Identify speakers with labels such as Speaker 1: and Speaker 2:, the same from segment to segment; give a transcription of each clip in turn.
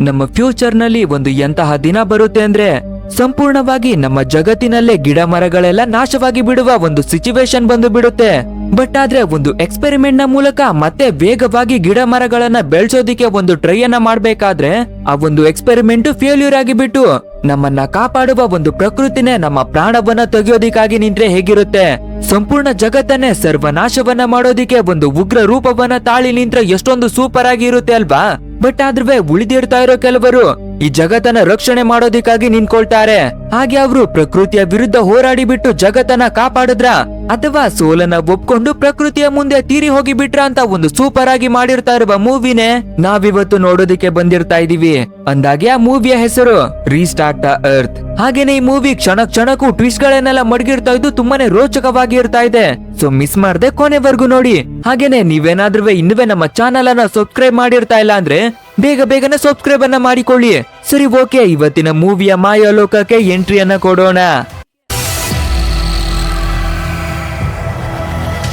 Speaker 1: ನಮ್ಮ ಫ್ಯೂಚರ್ನಲ್ಲಿ ಒಂದು ಎಂತಹ ದಿನ ಬರುತ್ತೆ ಅಂದ್ರೆ ಸಂಪೂರ್ಣವಾಗಿ ನಮ್ಮ ಜಗತ್ತಿನಲ್ಲೇ ಗಿಡ ಮರಗಳೆಲ್ಲ ನಾಶವಾಗಿ ಬಿಡುವ ಒಂದು ಸಿಚುವೇಶನ್ ಬಂದು ಬಿಡುತ್ತೆ. ಬಟ್ ಆದ್ರೆ ಒಂದು ಎಕ್ಸ್ಪೆರಿಮೆಂಟ್ನ ಮೂಲಕ ಮತ್ತೆ ವೇಗವಾಗಿ ಗಿಡ ಮರಗಳನ್ನ ಬೆಳೆಸೋದಿಕ್ಕೆ ಒಂದು ಟ್ರೈ ಅನ್ನ ಮಾಡ್ಬೇಕಾದ್ರೆ ಆ ಒಂದು ಎಕ್ಸ್ಪೆರಿಮೆಂಟ್ ಫೇಲ್ಯೂರ್ ಆಗಿ ಬಿಟ್ಟು ನಮ್ಮನ್ನ ಕಾಪಾಡುವ ಒಂದು ಪ್ರಕೃತಿನೇ ನಮ್ಮ ಪ್ರಾಣವನ್ನ ತೆಗೆಯೋದಿಕ್ಕಾಗಿ ನಿಂತ್ರೆ ಹೇಗಿರುತ್ತೆ? ಸಂಪೂರ್ಣ ಜಗತ್ತನ್ನೇ ಸರ್ವನಾಶವನ್ನ ಮಾಡೋದಿಕ್ಕೆ ಒಂದು ಉಗ್ರ ರೂಪವನ್ನ ತಾಳಿ ನಿಂತ್ರೆ ಎಷ್ಟೊಂದು ಸೂಪರ್ ಆಗಿ ಇರುತ್ತೆ ಅಲ್ವಾ? ಬಟ್ ಆದ್ರೆ ಉಳಿದಿರ್ತಾ ಇರೋ ಕೆಲವರು. ಈ ಜಗತ್ತನ್ನ ರಕ್ಷಣೆ ಮಾಡೋದಿಕ್ಕಾಗಿ ನಿಂತ್ಕೊಳ್ತಾರೆ. ಹಾಗೆ ಅವರು ಪ್ರಕೃತಿಯ ವಿರುದ್ಧ ಹೋರಾಡಿ ಬಿಟ್ಟು ಜಗತ್ತನ್ನ ಕಾಪಾಡಿದ್ರ? ಅಥವಾ ಸೋಲನ್ನ ಒಪ್ಕೊಂಡು ಪ್ರಕೃತಿಯ ಮುಂದೆ ತೀರಿ ಹೋಗಿ ಬಿಟ್ರ ಅಂತ ಒಂದು ಸೂಪರ್ ಆಗಿ ಮಾಡಿರ್ತಾ ಇರುವ ಮೂವಿನೇ? ನಾವಿವತ್ತು ನೋಡೋದಿಕ್ಕೆ ಬಂದಿರ್ತಾ ಇದೀವಿ. ಅಂದಾಗೆ ಆ ಮೂವಿಯ ಹೆಸರು ರೀಸ್ಟಾರ್ಟ್ ಅರ್ತ್ ಹಾಗೇನೆ ಈ ಮೂವಿ ಕ್ಷಣ ಕ್ಷಣಕ್ಕೂ ಟ್ವಿಸ್ಟ್ ಗಳನ್ನೆಲ್ಲ ಮಡಗಿರ್ತಾ ಇದ್ದು ತುಂಬಾನೇ ರೋಚಕವಾಗಿ ಇರ್ತಾ ಇದೆ. ಸೊ ಮಿಸ್ ಮಾಡದೆ ಕೊನೆವರೆಗೂ ನೋಡಿ. ಹಾಗೇನೆ ನೀವೇನಾದ್ರೂ ಇನ್ನುವೆ ನಮ್ಮ ಚಾನೆಲ್ ಅನ್ನ ಸಬ್ಸ್ಕ್ರೈಬ್ ಮಾಡಿರ್ತಾ ಇಲ್ಲ ಅಂದ್ರೆ ಬೇಗ ಬೇಗನೆ ಸಬ್ಸ್ಕ್ರೈಬ್ ಅನ್ನ ಮಾಡಿಕೊಳ್ಳಿ ಸರಿ ಓಕೆ ಇವತ್ತಿನ ಮೂವಿಯ ಮಾಯಾಲೋಕಕ್ಕೆ ಎಂಟ್ರಿಯನ್ನ ಕೊಡೋಣ.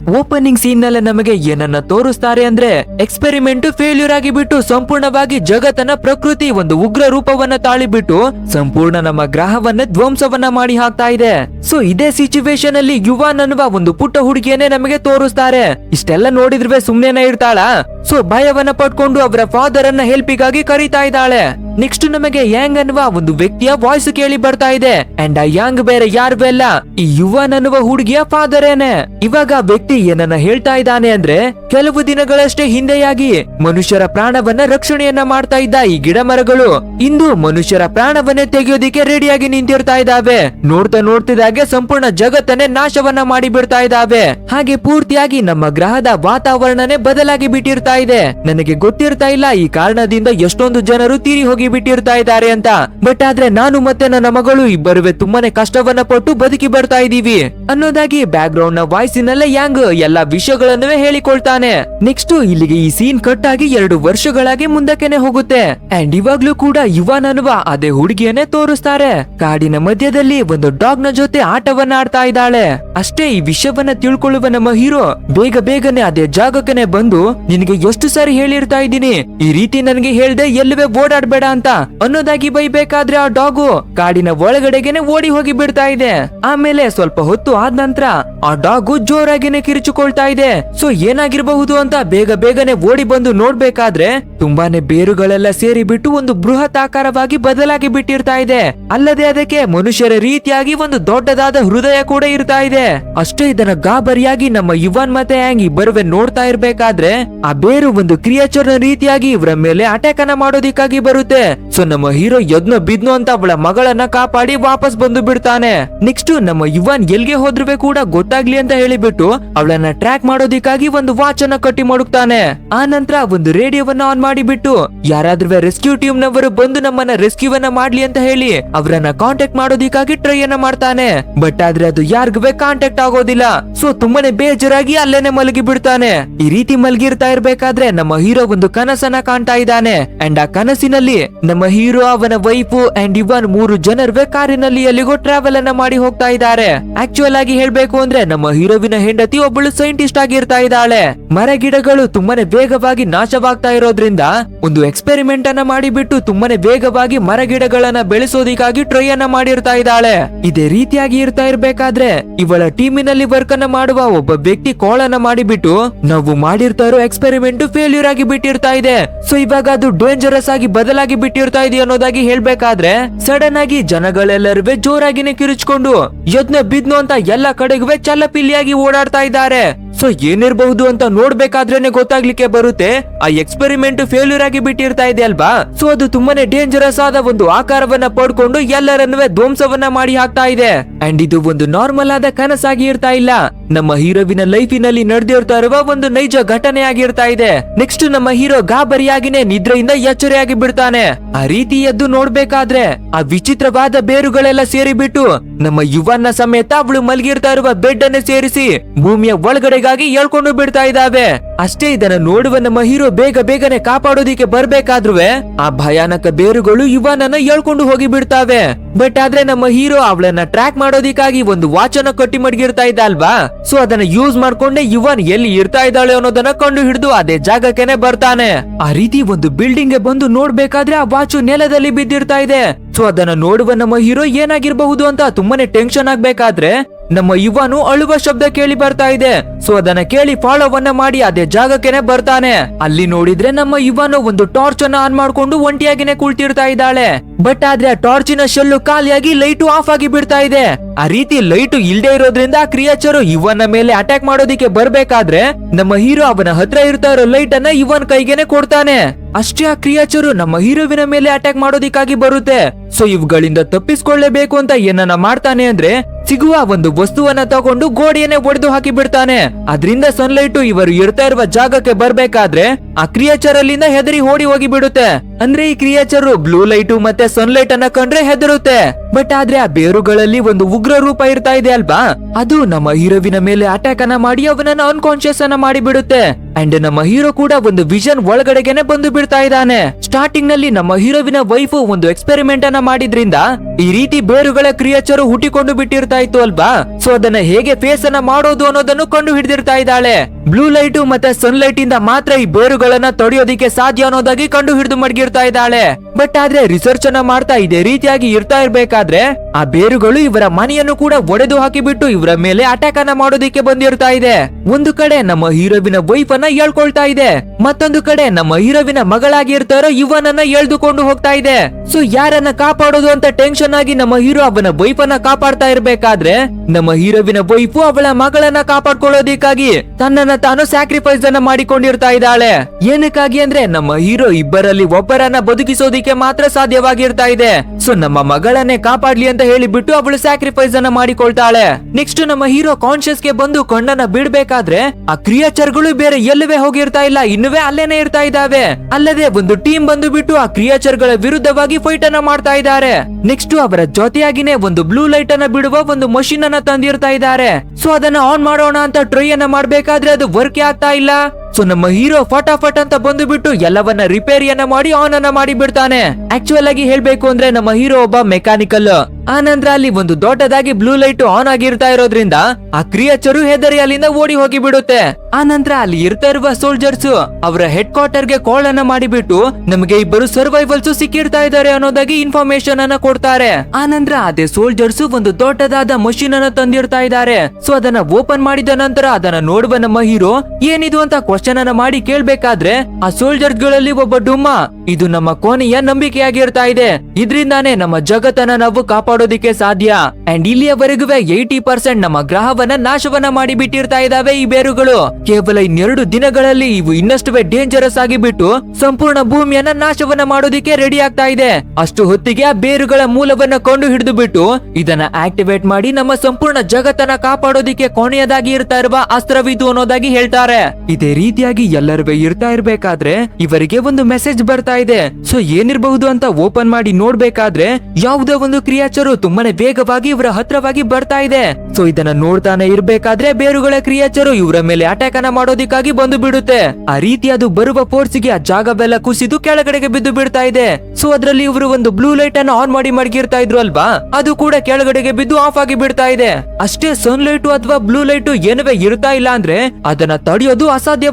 Speaker 1: ಓಪನಿಂಗ್ ಸೀನ್ನಲ್ಲಿ ನಮಗೆ ಏನನ್ನ ತೋರಿಸ್ತಾರೆ ಅಂದ್ರೆ ಎಕ್ಸ್ಪೆರಿಮೆಂಟ್ ಫೇಲ್ಯೂರ್ ಆಗಿಬಿಟ್ಟು ಸಂಪೂರ್ಣವಾಗಿ ಜಗತ್ತನ್ನ ಪ್ರಕೃತಿ ಒಂದು ಉಗ್ರ ರೂಪವನ್ನ ತಾಳಿಬಿಟ್ಟು ಸಂಪೂರ್ಣ ನಮ್ಮ ಗ್ರಹವನ್ನ ಧ್ವಂಸವನ್ನ ಮಾಡಿ ಹಾಕ್ತಾ ಇದೆ. ಸೊ ಇದೇ ಸಿಚುವೇಶನ್ ಅಲ್ಲಿ ಯುವಾನ್ ಅನ್ನುವ ಒಂದು ಪುಟ್ಟ ಹುಡುಗಿಯನ್ನೇ ನಮಗೆ ತೋರಿಸ್ತಾರೆ. ಇಷ್ಟೆಲ್ಲ ನೋಡಿದ್ರೆ ಸುಮ್ನೆನ ಇರ್ತಾಳ? ಸೊ ಭಯವನ್ನ ಪಟ್ಕೊಂಡು ಅವರ ಫಾದರ್ ಅನ್ನ ಹೆಲ್ಪಿಗಾಗಿ ಕರೀತಾ ಇದ್ದಾಳೆ. ನೆಕ್ಸ್ಟ್ ನಮಗೆ ಯಾಂಗ್ ಅನ್ನುವ ಒಂದು ವ್ಯಕ್ತಿಯ ವಾಯ್ಸ್ ಕೇಳಿ ಬರ್ತಾ ಇದೆ. ಅಂಡ್ ಆ ಯಾಂಗ್ ಬೇರೆ ಯಾರು ಅಲ್ಲ, ಈ ಯುವನ್ ಅನ್ನುವ ಹುಡುಗಿಯ ಫಾದರೇನೆ ಇವಾಗ ವ್ಯಕ್ತಿ ಏನನ್ನ ಹೇಳ್ತಾ ಇದ್ದಾನೆ ಅಂದ್ರೆ, ಕೆಲವು ದಿನಗಳಷ್ಟೇ ಹಿಂದೆಯಾಗಿ ಮನುಷ್ಯರ ಪ್ರಾಣವನ್ನ ರಕ್ಷಣೆಯನ್ನ ಮಾಡ್ತಾ ಇದ್ದ ಈ ಗಿಡ ಮರಗಳು ಇಂದು ಮನುಷ್ಯರ ಪ್ರಾಣವನ್ನೇ ತೆಗೆಯೋದಿಕ್ಕೆ ರೆಡಿಯಾಗಿ ನಿಂತಿರ್ತಾ ಇದ್ದಾವೆ. ನೋಡ್ತಾ ನೋಡ್ತಿದಾಗೆ ಸಂಪೂರ್ಣ ಜಗತ್ತನ್ನೇ ನಾಶವನ್ನ ಮಾಡಿ ಬಿಡ್ತಾ ಇದ್ದಾವೆ. ಹಾಗೆ ಪೂರ್ತಿಯಾಗಿ ನಮ್ಮ ಗ್ರಹದ ವಾತಾವರಣನೇ ಬದಲಾಗಿ ಬಿಟ್ಟಿರ್ತಾ ಇದೆ. ನನಗೆ ಗೊತ್ತಿರ್ತಾ ಇಲ್ಲ ಈ ಕಾರಣದಿಂದ ಎಷ್ಟೊಂದು ಜನರು ತೀರಿ ಹೋಗಿ ಬಿಟ್ಟಿರ್ತಾ ಇದ್ದಾರೆ ಅಂತ. ಬಟ್ ಆದ್ರೆ ನಾನು ಮತ್ತೆ ನನ್ನ ಮಗಳು ಇಬ್ಬರುವೆ ತುಂಬಾನೇ ಕಷ್ಟವನ್ನ ಪಟ್ಟು ಬದುಕಿ ಬರ್ತಾ ಇದೀವಿ ಅನ್ನೋದಾಗಿ ಬ್ಯಾಕ್ ಗ್ರೌಂಡ್ನ ವಾಯ್ಸಿನಲ್ಲೇ ಯಾಂಗ್ ಎಲ್ಲಾ ವಿಷಯಗಳನ್ನೂ ಹೇಳಿಕೊಳ್ತಾನೆ. ನೆಕ್ಸ್ಟ್ ಇಲ್ಲಿಗೆ ಈ ಸೀನ್ ಕಟ್ ಆಗಿ ಎರಡು ವರ್ಷಗಳಾಗಿ ಮುಂದಕ್ಕೆನೆ ಹೋಗುತ್ತೆ. ಅಂಡ್ ಇವಾಗ್ಲೂ ಕೂಡ ಯುವನ್ ಅನ್ನುವ ಅದೇ ಹುಡುಗಿಯನ್ನೇ ತೋರಿಸ್ತಾರೆ. ಕಾಡಿನ ಮಧ್ಯದಲ್ಲಿ ಒಂದು ಡಾಗ್ನ ಜೊತೆ ಆಟವನ್ನ ಆಡ್ತಾ ಇದ್ದಾಳೆ. ಅಷ್ಟೇ ಈ ವಿಷಯವನ್ನ ತಿಳ್ಕೊಳ್ಳುವ ನಮ್ಮ ಹೀರೋ ಬೇಗ ಬೇಗನೆ ಅದೇ ಜಾಗಕ್ಕೆ ಬಂದು, ನಿನಗೆ ಎಷ್ಟು ಸಾರಿ ಹೇಳಿರ್ತಾ ಇದ್ದೀನಿ? ಈ ರೀತಿ ನನಗೆ ಹೇಳ್ದೆ ಎಲ್ಲವೇ ಓಡಾಡ್ಬೇಡ ಅಂತ ಅನ್ನೋದಾಗಿ ಬೈಬೇಕಾದ್ರೆ ಆ ಡಾಗು ಕಾಡಿನ ಒಳಗಡೆಗೆನೆ ಓಡಿ ಹೋಗಿ ಬಿಡ್ತಾ ಇದೆ. ಆಮೇಲೆ ಸ್ವಲ್ಪ ಹೊತ್ತು ಆದ ನಂತರ ಆ ಡಾಗು ಜೋರಾಗಿನೆ ಕಿರಿಚುಕೊಳ್ತಾ ಇದೆ. ಸೊ ಏನಾಗಿರಬಹುದು ಅಂತ ಬೇಗ ಬೇಗನೆ ಓಡಿ ಬಂದು ನೋಡ್ಬೇಕಾದ್ರೆ ತುಂಬಾನೇ ಬೇರುಗಳೆಲ್ಲ ಸೇರಿ ಬಿಟ್ಟು ಒಂದು ಬೃಹತ್ ಆಕಾರವಾಗಿ ಬದಲಾಗಿ ಬಿಟ್ಟಿರ್ತಾ ಇದೆ. ಅಲ್ಲದೆ ಅದಕ್ಕೆ ಮನುಷ್ಯರ ರೀತಿಯಾಗಿ ಒಂದು ದೊಡ್ಡದಾದ ಹೃದಯ ಕೂಡ ಇರ್ತಾ ಇದೆ. ಅಷ್ಟೇ ಇದನ್ನ ಗಾಬರಿಯಾಗಿ ನಮ್ಮ ಯುವನ್ ಮತ್ತೆ ಹ್ಯಾಂಗ್ ಇಬ್ಬರುವೆ ನೋಡ್ತಾ ಇರ್ಬೇಕಾದ್ರೆ ಆ ಬೇರು ಒಂದು ಕ್ರಿಯೇಚರ್ ರೀತಿಯಾಗಿ ಇವರ ಮೇಲೆ ಅಟ್ಯಾಕ್ ಮಾಡೋದಿಕ್ಕಾಗಿ ಬರುತ್ತೆ. é. ಸೊ ನಮ್ಮ ಹೀರೋ ಯದ್ನ ಬಿದ್ನು ಅಂತ ಅವಳ ಮಗಳನ್ನ ಕಾಪಾಡಿ ವಾಪಸ್ ಬಂದು ಬಿಡ್ತಾನೆ. ನೆಕ್ಸ್ಟ್ ನಮ್ಮ ಯುವನ್ ಎಲ್ಗೆ ಹೋದ್ರೂ ಕೂಡ ಗೊತ್ತಾಗ್ಲಿ ಅಂತ ಹೇಳಿಬಿಟ್ಟು ಅವಳನ್ನ ಟ್ರ್ಯಾಕ್ ಮಾಡೋದಿಕ್ಕಾಗಿ ಒಂದು ವಾಚ್ ಅನ್ನ ಕಟ್ಟಿ ಮಾಡುತ್ತಾನೆ ಆ ನಂತರ ಒಂದು ರೇಡಿಯೋವನ್ನ ಆನ್ ಮಾಡಿಬಿಟ್ಟು ಯಾರಾದ್ರೂ ರೆಸ್ಕ್ಯೂ ಟೀಮ್ ನವರು ಬಂದು ನಮ್ಮನ್ನ ರೆಸ್ಕ್ಯೂ ಅನ್ನ ಮಾಡ್ಲಿ ಅಂತ ಹೇಳಿ, ಅವರನ್ನ ಕಾಂಟ್ಯಾಕ್ಟ್ ಮಾಡೋದಿಕ್ಕಾಗಿ ಟ್ರೈ ಅನ್ನ ಮಾಡ್ತಾನೆ. ಬಟ್ ಆದ್ರೆ ಅದು ಯಾರಿಗೂ ಕಾಂಟ್ಯಾಕ್ಟ್ ಆಗೋದಿಲ್ಲ. ಸೊ ತುಂಬಾನೇ ಬೇಜಾರಾಗಿ ಅಲ್ಲೇನೆ ಮಲಗಿ ಬಿಡ್ತಾನೆ. ಈ ರೀತಿ ಮಲಗಿರ್ತಾ ಇರ್ಬೇಕಾದ್ರೆ ನಮ್ಮ ಹೀರೋ ಒಂದು ಕನಸನ್ನ ಕಾಣ್ತಾ ಇದ್ದಾನೆ. ಅಂಡ್ ಆ ಕನಸಿನಲ್ಲಿ ನಮ್ಮ ಹೀರೋ ಅವನ ವೈಫು ಅಂಡ್ ಇವನ್ ಮೂರು ಜನರುವೆ ಕಾರಿನಲ್ಲಿ ಎಲ್ಲಿಗೋ ಟ್ರಾವೆಲ್ ಅನ್ನ ಮಾಡಿ ಹೋಗ್ತಾ ಇದ್ದಾರೆ. ಆಕ್ಚುಯಲ್ ಆಗಿ ಹೇಳ್ಬೇಕು ಅಂದ್ರೆ ನಮ್ಮ ಹೀರೋವಿನ ಹೆಂಡತಿ ಒಬ್ಬಳು ಸೈಂಟಿಸ್ಟ್ ಆಗಿರ್ತಾ ಇದ್ದಾಳೆ. ಮರ ಗಿಡಗಳು ತುಂಬಾನೇ ವೇಗವಾಗಿ ನಾಶವಾಗ್ತಾ ಇರೋದ್ರಿಂದ ಒಂದು ಎಕ್ಸ್ಪೆರಿಮೆಂಟ್ ಅನ್ನ ಮಾಡಿಬಿಟ್ಟು ತುಂಬಾನೇ ವೇಗವಾಗಿ ಮರ ಗಿಡಗಳನ್ನ ಬೆಳೆಸೋದಿಕ್ಕಾಗಿ ಟ್ರೈ ಅನ್ನ ಮಾಡಿರ್ತಾ ಇದ್ದಾಳೆ. ಇದೇ ರೀತಿಯಾಗಿ ಇರ್ತಾ ಇರ್ಬೇಕಾದ್ರೆ ಇವಳ ಟೀಮಿನಲ್ಲಿ ವರ್ಕ್ ಅನ್ನ ಮಾಡುವ ಒಬ್ಬ ವ್ಯಕ್ತಿ ಕಾಲ್ ಅನ್ನ ಮಾಡಿಬಿಟ್ಟು ನಾವು ಮಾಡಿರ್ತಾ ಇರೋ ಎಕ್ಸ್ಪೆರಿಮೆಂಟ್ ಫೇಲ್ಯೂರ್ ಆಗಿ ಬಿಟ್ಟಿರ್ತಾ ಇದೆ. ಸೊ ಇವಾಗ ಅದು ಡೇಂಜರಸ್ ಆಗಿ ಬದಲಾಗಿ ಬಿಟ್ಟಿರ್ತಾ ಇದೆ ಅನ್ನೋದಾಗಿ ಹೇಳ್ಬೇಕಾದ್ರೆ ಸಡನ್ ಆಗಿ ಜನಗಳೆಲ್ಲರೂ ಜೋರಾಗಿನೇ ಕಿರುಚ್ಕೊಂಡು ಯಜ್ಞ ಬಿದ್ನು ಅಂತ ಎಲ್ಲ ಕಡೆಗೂ ಚಲ್ಲಪಿಲ್ಲಿಯಾಗಿ ಓಡಾಡ್ತಾ ಇದ್ದಾರೆ. ಸೊ ಏನಿರಬಹುದು ಅಂತ ನೋಡ್ಬೇಕಾದ್ರೇನೆ ಗೊತ್ತಾಗ್ಲಿಕ್ಕೆ ಬರುತ್ತೆ. ಆ ಎಕ್ಸ್ಪೆರಿಮೆಂಟ್ ಫೇಲ್ಯೂರ್ ಆಗಿ ಬಿಟ್ಟಿರ್ತಾ ಇದೆ ಅಲ್ವಾ? ಸೊ ಅದು ತುಂಬಾನೇ ಡೇಂಜರಸ್ ಆದ ಒಂದು ಆಕಾರವನ್ನ ಪಡ್ಕೊಂಡು ಎಲ್ಲರನ್ನೂ ಧ್ವಂಸವನ್ನ ಮಾಡಿ ಹಾಕ್ತಾ ಇದೆ. ಅಂಡ್ ಇದು ಒಂದು ನಾರ್ಮಲ್ ಆದ ಕನಸಾಗಿ ಇರ್ತಾ ಇಲ್ಲ. ನಮ್ಮ ಹೀರೋವಿನ ಲೈಫಿನಲ್ಲಿ ನಡೆದಿರ್ತಾ ಇರುವ ಒಂದು ನೈಜ ಘಟನೆ ಆಗಿರ್ತಾ ಇದೆ. ನೆಕ್ಸ್ಟ್ ನಮ್ಮ ಹೀರೋ ಗಾಬರಿಯಾಗಿನೇ ನಿದ್ರೆಯಿಂದ ಎಚ್ಚರಿಯಾಗಿ ಬಿಡ್ತಾನೆ. ಆ ರೀತಿ ಎದ್ದು ನೋಡ್ಬೇಕಾದ್ರೆ ಆ ವಿಚಿತ್ರವಾದ ಬೇರುಗಳೆಲ್ಲ ಸೇರಿಬಿಟ್ಟು ನಮ್ಮ ಯುವನ ಸಮೇತ ಅವಳು ಮಲಗಿರ್ತಾ ಇರುವ ಬೆಡ್ ಅನ್ನು ಸೇರಿಸಿ ಭೂಮಿಯ ಒಳಗಡೆಗಾಗಿ ಹೇಳ್ಕೊಂಡು ಬಿಡ್ತಾ ಇದ್ದಾವೆ. ಅಷ್ಟೇ ಇದನ್ನ ನೋಡುವ ನಮ್ಮ ಹೀರೋ ಬೇಗ ಬೇಗನೆ ಕಾಪಾಡೋದಿಕ್ಕೆ ಬರ್ಬೇಕಾದ್ರೂ ಆ ಭಯಾನಕ ಬೇರುಗಳು ಯುವನನ್ನ ಎಳ್ಕೊಂಡು ಹೋಗಿ ಬಿಡ್ತಾವೆ ಬಟ್ ಆದ್ರೆ ನಮ್ಮ ಹೀರೋ ಅವಳನ್ನ ಟ್ರ್ಯಾಕ್ ಮಾಡೋದಿಕ್ಕಾಗಿ ಒಂದು ವಾಚ್ ಅನ್ನ ಕಟ್ಟಿ ಮಡಗಿರ್ತಾ ಇದ್ದ ಅಲ್ವಾ ಸೊ ಅದನ್ನ ಯೂಸ್ ಮಾಡ್ಕೊಂಡೆ ಯುವನ್ ಎಲ್ಲಿ ಇರ್ತಾ ಇದ್ದಾಳೆ ಅನ್ನೋದನ್ನ ಕಂಡು ಹಿಡಿದು ಅದೇ ಜಾಗಕ್ಕೆನೆ ಬರ್ತಾನೆ. ಆ ರೀತಿ ಒಂದು ಬಿಲ್ಡಿಂಗ್ ಬಂದು ನೋಡ್ಬೇಕಾದ್ರೆ ಆ ವಾಚು ನೆಲದಲ್ಲಿ ಬಿದ್ದಿರ್ತಾ ಇದೆ. ಸೊ ಅದನ್ನ ನೋಡುವ ನಮ್ಮ ಹೀರೋ ಏನಾಗಿರ್ಬಹುದು ಅಂತ ತುಂಬಾನೇ ಟೆನ್ಷನ್ ಆಗ್ಬೇಕಾದ್ರೆ ನಮ್ಮ ಯುವನು ಅಳುವ ಶಬ್ದ ಕೇಳಿ ಬರ್ತಾ ಇದೆ. ಸೊ ಅದನ್ನ ಕೇಳಿ ಫಾಲೋವನ್ನ ಮಾಡಿ ಅದೇ ಜಾಗಕ್ಕೆನೆ ಬರ್ತಾನೆ. ಅಲ್ಲಿ ನೋಡಿದ್ರೆ ನಮ್ಮ ಯುವನು ಒಂದು ಟಾರ್ಚ್ ಅನ್ನ ಆನ್ ಮಾಡ್ಕೊಂಡು ಒಂಟಿಯಾಗಿನೇ ಕುಳ್ತಿರ್ತಾ ಇದ್ದಾಳೆ. ಬಟ್ ಆದ್ರೆ ಆ ಟಾರ್ಚಿನ ಶೆಲ್ಲು ಖಾಲಿಯಾಗಿ ಲೈಟು ಆಫ್ ಆಗಿ ಬಿಡ್ತಾ ಇದೆ. ಆ ರೀತಿ ಲೈಟು ಇಲ್ದೇ ಇರೋದ್ರಿಂದ ಕ್ರಿಯೇಚರು ಇವನ ಮೇಲೆ ಅಟ್ಯಾಕ್ ಮಾಡೋದಿಕ್ಕೆ ಬರ್ಬೇಕಾದ್ರೆ ನಮ್ಮ ಹೀರೋ ಅವನ ಹತ್ರ ಇರ್ತಾ ಇರೋ ಲೈಟ್ ಅನ್ನ ಇವನ್ ಕೈಗೆನೆ ಕೊಡ್ತಾನೆ. ಅಷ್ಟೇ ಆ ಕ್ರಿಯಾಚರು ನಮ್ಮ ಹೀರೋವಿನ ಮೇಲೆ ಅಟ್ಯಾಕ್ ಮಾಡೋದಿಕ್ಕಾಗಿ ಬರುತ್ತೆ. ಸೊ ಇವುಗಳಿಂದ ತಪ್ಪಿಸ್ಕೊಳ್ಳೇಬೇಕು ಅಂತ ಏನನ್ನ ಮಾಡ್ತಾನೆ ಅಂದ್ರೆ ಸಿಗುವ ಒಂದು ವಸ್ತುವನ್ನ ತಗೊಂಡು ಗೋಡೆಯನ್ನೇ ಒಡೆದು ಹಾಕಿ ಬಿಡ್ತಾನೆ. ಅದರಿಂದ ಸನ್ಲೈಟ್ ಇವರು ಇರ್ತಾ ಇರುವ ಜಾಗಕ್ಕೆ ಬರ್ಬೇಕಾದ್ರೆ ಆ ಕ್ರಿಯಾಚರ್ ಅಲ್ಲಿಂದ ಹೆದರಿ ಓಡಿ ಹೋಗಿ ಬಿಡುತ್ತೆ. ಅಂದ್ರೆ ಈ ಕ್ರಿಯೇಚರ್ ಬ್ಲೂ ಲೈಟು ಮತ್ತೆ ಸನ್ ಲೈಟ್ ಅನ್ನ ಕಂಡ್ರೆ ಹೆದರುತ್ತೆ. ಬಟ್ ಆದ್ರೆ ಆ ಬೇರುಗಳಲ್ಲಿ ಒಂದು ಉಗ್ರ ರೂಪ ಇರ್ತಾ ಇದೆ ಅಲ್ವಾ? ಅದು ನಮ್ಮ ಹೀರೋವಿನ ಮೇಲೆ ಅಟ್ಯಾಕ್ ಅನ್ನ ಮಾಡಿ ಅವನನ್ನ ಅನ್ಕಾನ್ಶಿಯಸ್ ಅನ್ನ ಮಾಡಿ ಬಿಡುತ್ತೆ ಅಂಡ್ ನಮ್ಮ ಹೀರೋ ಕೂಡ ಒಂದು ವಿಷನ್ ಒಳಗಡೆಗೆನೆ ಬಂದು ಬಿಡ್ತಾ ಇದ್ದಾನೆ. ಸ್ಟಾರ್ಟಿಂಗ್ನಲ್ಲಿ ನಮ್ಮ ಹೀರೋವಿನ ವೈಫ್ ಒಂದು ಎಕ್ಸ್ಪೆರಿಮೆಂಟ್ ಅನ್ನ ಮಾಡಿದ್ರಿಂದ ಈ ರೀತಿ ಬೇರುಗಳ ಕ್ರಿಯೇಚರ್ ಹುಟ್ಟಿಕೊಂಡು ಬಿಟ್ಟಿರ್ತಾ ಇತ್ತು ಅಲ್ವಾ? ಸೊ ಅದನ್ನ ಹೇಗೆ ಫೇಸ್ ಅನ್ನ ಮಾಡೋದು ಅನ್ನೋದನ್ನು ಕಂಡು ಹಿಡಿದಿರ್ತಾ ಇದ್ದಾಳೆ. ಬ್ಲೂ ಲೈಟ್ ಮತ್ತೆ ಸನ್ಲೈಟ್ ಇಂದ ಮಾತ್ರ ಈ ಬೇರುಗಳನ್ನ ತಡೆಯೋದಿಕ್ಕೆ ಸಾಧ್ಯ ಅನ್ನೋದಾಗಿ ಕಂಡು ಹಿಡಿದು ಮಡಗಿರ್ತಾ ಇದ್ದಾಳೆ ಬಟ್ ಆದ್ರೆ ರಿಸರ್ಚ್ ಅನ್ನ ಮಾಡ್ತಾ ಇದೆ ರೀತಿಯಾಗಿ ಇರ್ತಾ ಇರ್ಬೇಕಾದ್ರೆ ಆ ಬೇರುಗಳು ಇವರ ಮನೆಯನ್ನು ಕೂಡ ಒಡೆದು ಹಾಕಿಬಿಟ್ಟು ಇವರ ಮೇಲೆ ಅಟ್ಯಾಕ್ ಅನ್ನ ಮಾಡೋದಿಕ್ಕೆ ಬಂದಿರ್ತಾ ಇದೆ. ಒಂದು ಕಡೆ ನಮ್ಮ ಹೀರೋವಿನ ವೈಫ್ ಅನ್ನ ಹೇಳ್ಕೊಳ್ತಾ ಇದೆ. ಮತ್ತೊಂದು ಕಡೆ ನಮ್ಮ ಹೀರೋವಿನ ಮಗಳಾಗಿ ಇರ್ತಾರೋ ಇವನನ್ನ ಎಳ್ದುಕೊಂಡು ಹೋಗ್ತಾ ಇದೆ. ಸೊ ಯಾರನ್ನ ಕಾಪಾಡೋದು ಅಂತ ಟೆನ್ಷನ್ ಆಗಿ ನಮ್ಮ ಹೀರೋ ಅವನ ವೈಫ್ ಅನ್ನ ಕಾಪಾಡ್ತಾ ಇರ್ಬೇಕಾದ್ರೆ ನಮ್ಮ ಹೀರೋವಿನ ವೈಫು ಅವಳ ಮಗಳನ್ನ ಕಾಪಾಡ್ಕೊಳ್ಳೋದಿಕ್ಕಾಗಿ ತನ್ನನ್ನ ತಾನು ಸ್ಯಾಕ್ರಿಫೈಸ್ ಅನ್ನ ಮಾಡಿಕೊಂಡಿರ್ತಾ ಇದ್ದಾಳೆ. ಏನಕ್ಕಾಗಿ ಅಂದ್ರೆ ನಮ್ಮ ಹೀರೋ ಇಬ್ಬರಲ್ಲಿ ಒಬ್ಬರನ್ನ ಬದುಕಿಸೋದಿಕ್ಕೆ ಮಾತ್ರ ಸಾಧ್ಯವಾಗಿರ್ತಾ ಇದೆ. ಸೊ, ನಮ್ಮ ಮಗಳನ್ನೇ ಕಾಪಾಡ್ಲಿ ಅಂತ ಹೇಳಿಬಿಟ್ಟು ಅವಳು ಸ್ಯಾಕ್ರಿಫೈಸ್ ಅನ್ನ ಮಾಡಿಕೊಳ್ತಾಳೆ. ನೆಕ್ಸ್ಟ್ ನಮ್ಮ ಹೀರೋ ಕಾನ್ಶಿಯಸ್ಗೆ ಬಂದು ಕಣ್ಣನ್ನ ಬಿಡ್ಬೇಕಾದ್ರೆ ಆ ಕ್ರಿಯೇಚರ್ಗಳು ಬೇರೆ ಎಲ್ಲವೇ ಹೋಗಿರ್ತಾ ಇಲ್ಲ, ಇನ್ನುವೇ ಅಲ್ಲೇನೆ ಇರ್ತಾ ಇದಾವೆ ಅಲ್ಲದೆ ಒಂದು ಟೀಮ್ ಬಂದು ಬಿಟ್ಟು ಆ ಕ್ರಿಯೇಚರ್ಗಳ ವಿರುದ್ಧವಾಗಿ ಫೈಟ್ ಅನ್ನ ಮಾಡ್ತಾ ಇದ್ದಾರೆ. ನೆಕ್ಸ್ಟ್ ಅವರ ಜೊತೆಯಾಗಿನೇ ಒಂದು ಬ್ಲೂ ಲೈಟ್ ಅನ್ನ ಬಿಡುವ ಒಂದು ಮಷಿನ್ ಅನ್ನ ತಂದಿರ್ತಾ ಇದ್ದಾರೆ. ಸೊ ಅದನ್ನ ಆನ್ ಮಾಡೋಣ ಅಂತ ಟ್ರೈ ಅನ್ನ ಮಾಡ್ಬೇಕಾದ್ರೆ ಅದು ವರ್ಕ್ ಆಗ್ತಾ ಇಲ್ಲ. ಸೊ ನಮ್ಮ ಹೀರೋ ಫಟಾಫಟ್ ಅಂತ ಬಂದುಬಿಟ್ಟು ಎಲ್ಲವನ್ನ ರಿಪೇರಿಯನ್ನ ಮಾಡಿ ಆನ್ ಅನ್ನ ಮಾಡಿ ಬಿಡ್ತಾನೆ. ಆಕ್ಚುಯಲ್ ಆಗಿ ಹೇಳ್ಬೇಕು ಅಂದ್ರೆ ನಮ್ಮ ಹೀರೋ ಒಬ್ಬ ಮೆಕ್ಯಾನಿಕಲ್ ಆನಂದ್ರ ಅಲ್ಲಿ ಒಂದು ದೊಡ್ಡದಾಗಿ ಬ್ಲೂ ಲೈಟ್ ಆನ್ ಆಗಿರ್ತಾ ಇರೋದ್ರಿಂದ ಆ ಕ್ರಿಯೇಚರು ಹೆದರಿ ಅಲ್ಲಿಂದ ಓಡಿ ಹೋಗಿ ಬಿಡುತ್ತೆ ಆನಂತರ ಅಲ್ಲಿ ಇರ್ತಾ ಇರುವ ಸೋಲ್ಜರ್ಸ್ ಅವರ ಹೆಡ್ ಕ್ವಾರ್ಟರ್ಗೆ ಕಾಲ್ ಅನ್ನ ಮಾಡಿಬಿಟ್ಟು ನಮಗೆ ಇಬ್ಬರು ಸರ್ವೈವಲ್ಸ್ ಸಿಕ್ಕಿರ್ತಾ ಇದ್ದಾರೆ ಅನ್ನೋದಾಗಿ ಇನ್ಫಾರ್ಮೇಶನ್ ಅನ್ನ ಕೊಡ್ತಾರೆ. ಆನಂತರ ಅದೇ ಸೋಲ್ಜರ್ಸ್ ಒಂದು ದೊಡ್ಡದಾದ ಮಷೀನ್ ಅನ್ನ ತಂದಿರ್ತಾ ಇದ್ದಾರೆ. ಸೊ ಅದನ್ನ ಓಪನ್ ಮಾಡಿದ ನಂತರ ಅದನ್ನ ನೋಡುವ ನಮ್ಮ ಹೀರೋ ಏನಿದು ಅಂತ ಕ್ವಶನ್ ಮಾಡಿ ಕೇಳ್ಬೇಕಾದ್ರೆ ಆ ಸೋಲ್ಜರ್ಸ್ಗಳಲ್ಲಿ ಒಬ್ಬ ಡುಮ್ಮ. ಇದು ನಮ್ಮ ಕೊನೆಯ ನಂಬಿಕೆಯಾಗಿರ್ತಾ ಇದೆ. ಇದ್ರಿಂದಾನೇ ನಮ್ಮ ಜಗತ್ತನ್ನ ನಾವು ಕಾಪಾಡೋದಿಕ್ಕೆ ಸಾಧ್ಯ. ಅಂಡ್ ಇಲ್ಲಿಯವರೆಗೂ ಏಯ್ಟಿ ಪರ್ಸೆಂಟ್ ನಮ್ಮ ಗ್ರಹವನ್ನ ನಾಶವನ್ನ ಮಾಡಿ ಬಿಟ್ಟಿರ್ತಾ ಇದಾವೆ ಈ ಬೇರುಗಳು. ಕೇವಲ ಇನ್ನೆರಡು ದಿನಗಳಲ್ಲಿ ಇವು ಇನ್ನಷ್ಟು ಡೇಂಜರಸ್ ಆಗಿಬಿಟ್ಟು ಸಂಪೂರ್ಣ ಭೂಮಿಯನ್ನ ನಾಶವನ್ನ ಮಾಡೋದಿಕ್ಕೆ ರೆಡಿ ಆಗ್ತಾ ಇದೆ. ಅಷ್ಟು ಹೊತ್ತಿಗೆ ಆ ಬೇರುಗಳ ಮೂಲವನ್ನ ಕಂಡು ಹಿಡಿದು ಬಿಟ್ಟು ಇದನ್ನ ಆಕ್ಟಿವೇಟ್ ಮಾಡಿ ನಮ್ಮ ಸಂಪೂರ್ಣ ಜಗತ್ತನ್ನ ಕಾಪಾಡೋದಿಕ್ಕೆ ಕೊನೆಯದಾಗಿ ಇರ್ತಾ ಇರುವ ಅಸ್ತ್ರವಿದು ಅನ್ನೋದಾಗಿ ಹೇಳ್ತಾರೆ. ಇದೇ ರೀತಿಯಾಗಿ ಎಲ್ಲರೂ ಇರ್ತಾ ಇರ್ಬೇಕಾದ್ರೆ ಇವರಿಗೆ ಒಂದು ಮೆಸೇಜ್ ಬರ್ತಾ ಇದೆ. ಸೊ ಏನಿರಬಹುದು ಅಂತ ಓಪನ್ ಮಾಡಿ ನೋಡ್ಬೇಕಾದ್ರೆ ಯಾವುದೋ ಒಂದು ಕ್ರಿಯಾಚರು ತುಂಬಾನೇ ವೇಗವಾಗಿ ಇವರ ಹತ್ರವಾಗಿ ಬರ್ತಾ ಇದೆ. ಸೊ ಇದನ್ನ ನೋಡ್ತಾನೆ ಇರ್ಬೇಕಾದ್ರೆ ಬೇರುಗಳ ಕ್ರಿಯಾಚರು ಇವರ ಮೇಲೆ ಅಟ್ಯಾಕ್ ಅನ್ನ ಮಾಡೋದಿಕ್ಕಾಗಿ ಬಂದು ಬಿಡುತ್ತೆ. ಆ ರೀತಿ ಅದು ಬರುವ ಫೋರ್ಸ್ಗೆ ಆ ಜಾಗವೆಲ್ಲ ಕುಸಿದು ಕೆಳಗಡೆಗೆ ಬಿದ್ದು ಬಿಡ್ತಾ ಇದೆ. ಸೊ ಅದ್ರಲ್ಲಿ ಇವರು ಒಂದು ಬ್ಲೂ ಲೈಟ್ ಅನ್ನ ಆನ್ ಮಾಡಿ ಮಡಗಿರ್ತಾ ಇದ್ರು ಅಲ್ವಾ? ಅದು ಕೂಡ ಕೆಳಗಡೆಗೆ ಬಿದ್ದು ಆಫ್ ಆಗಿ ಬಿಡ್ತಾ ಇದೆ. ಅಷ್ಟೇ ಸನ್ ಲೈಟ್ ಅಥವಾ ಬ್ಲೂ ಲೈಟ್ ಏನವೇ ಇರ್ತಾ ಇಲ್ಲ ಅಂದ್ರೆ ಅದನ್ನ ತಡೆಯೋದು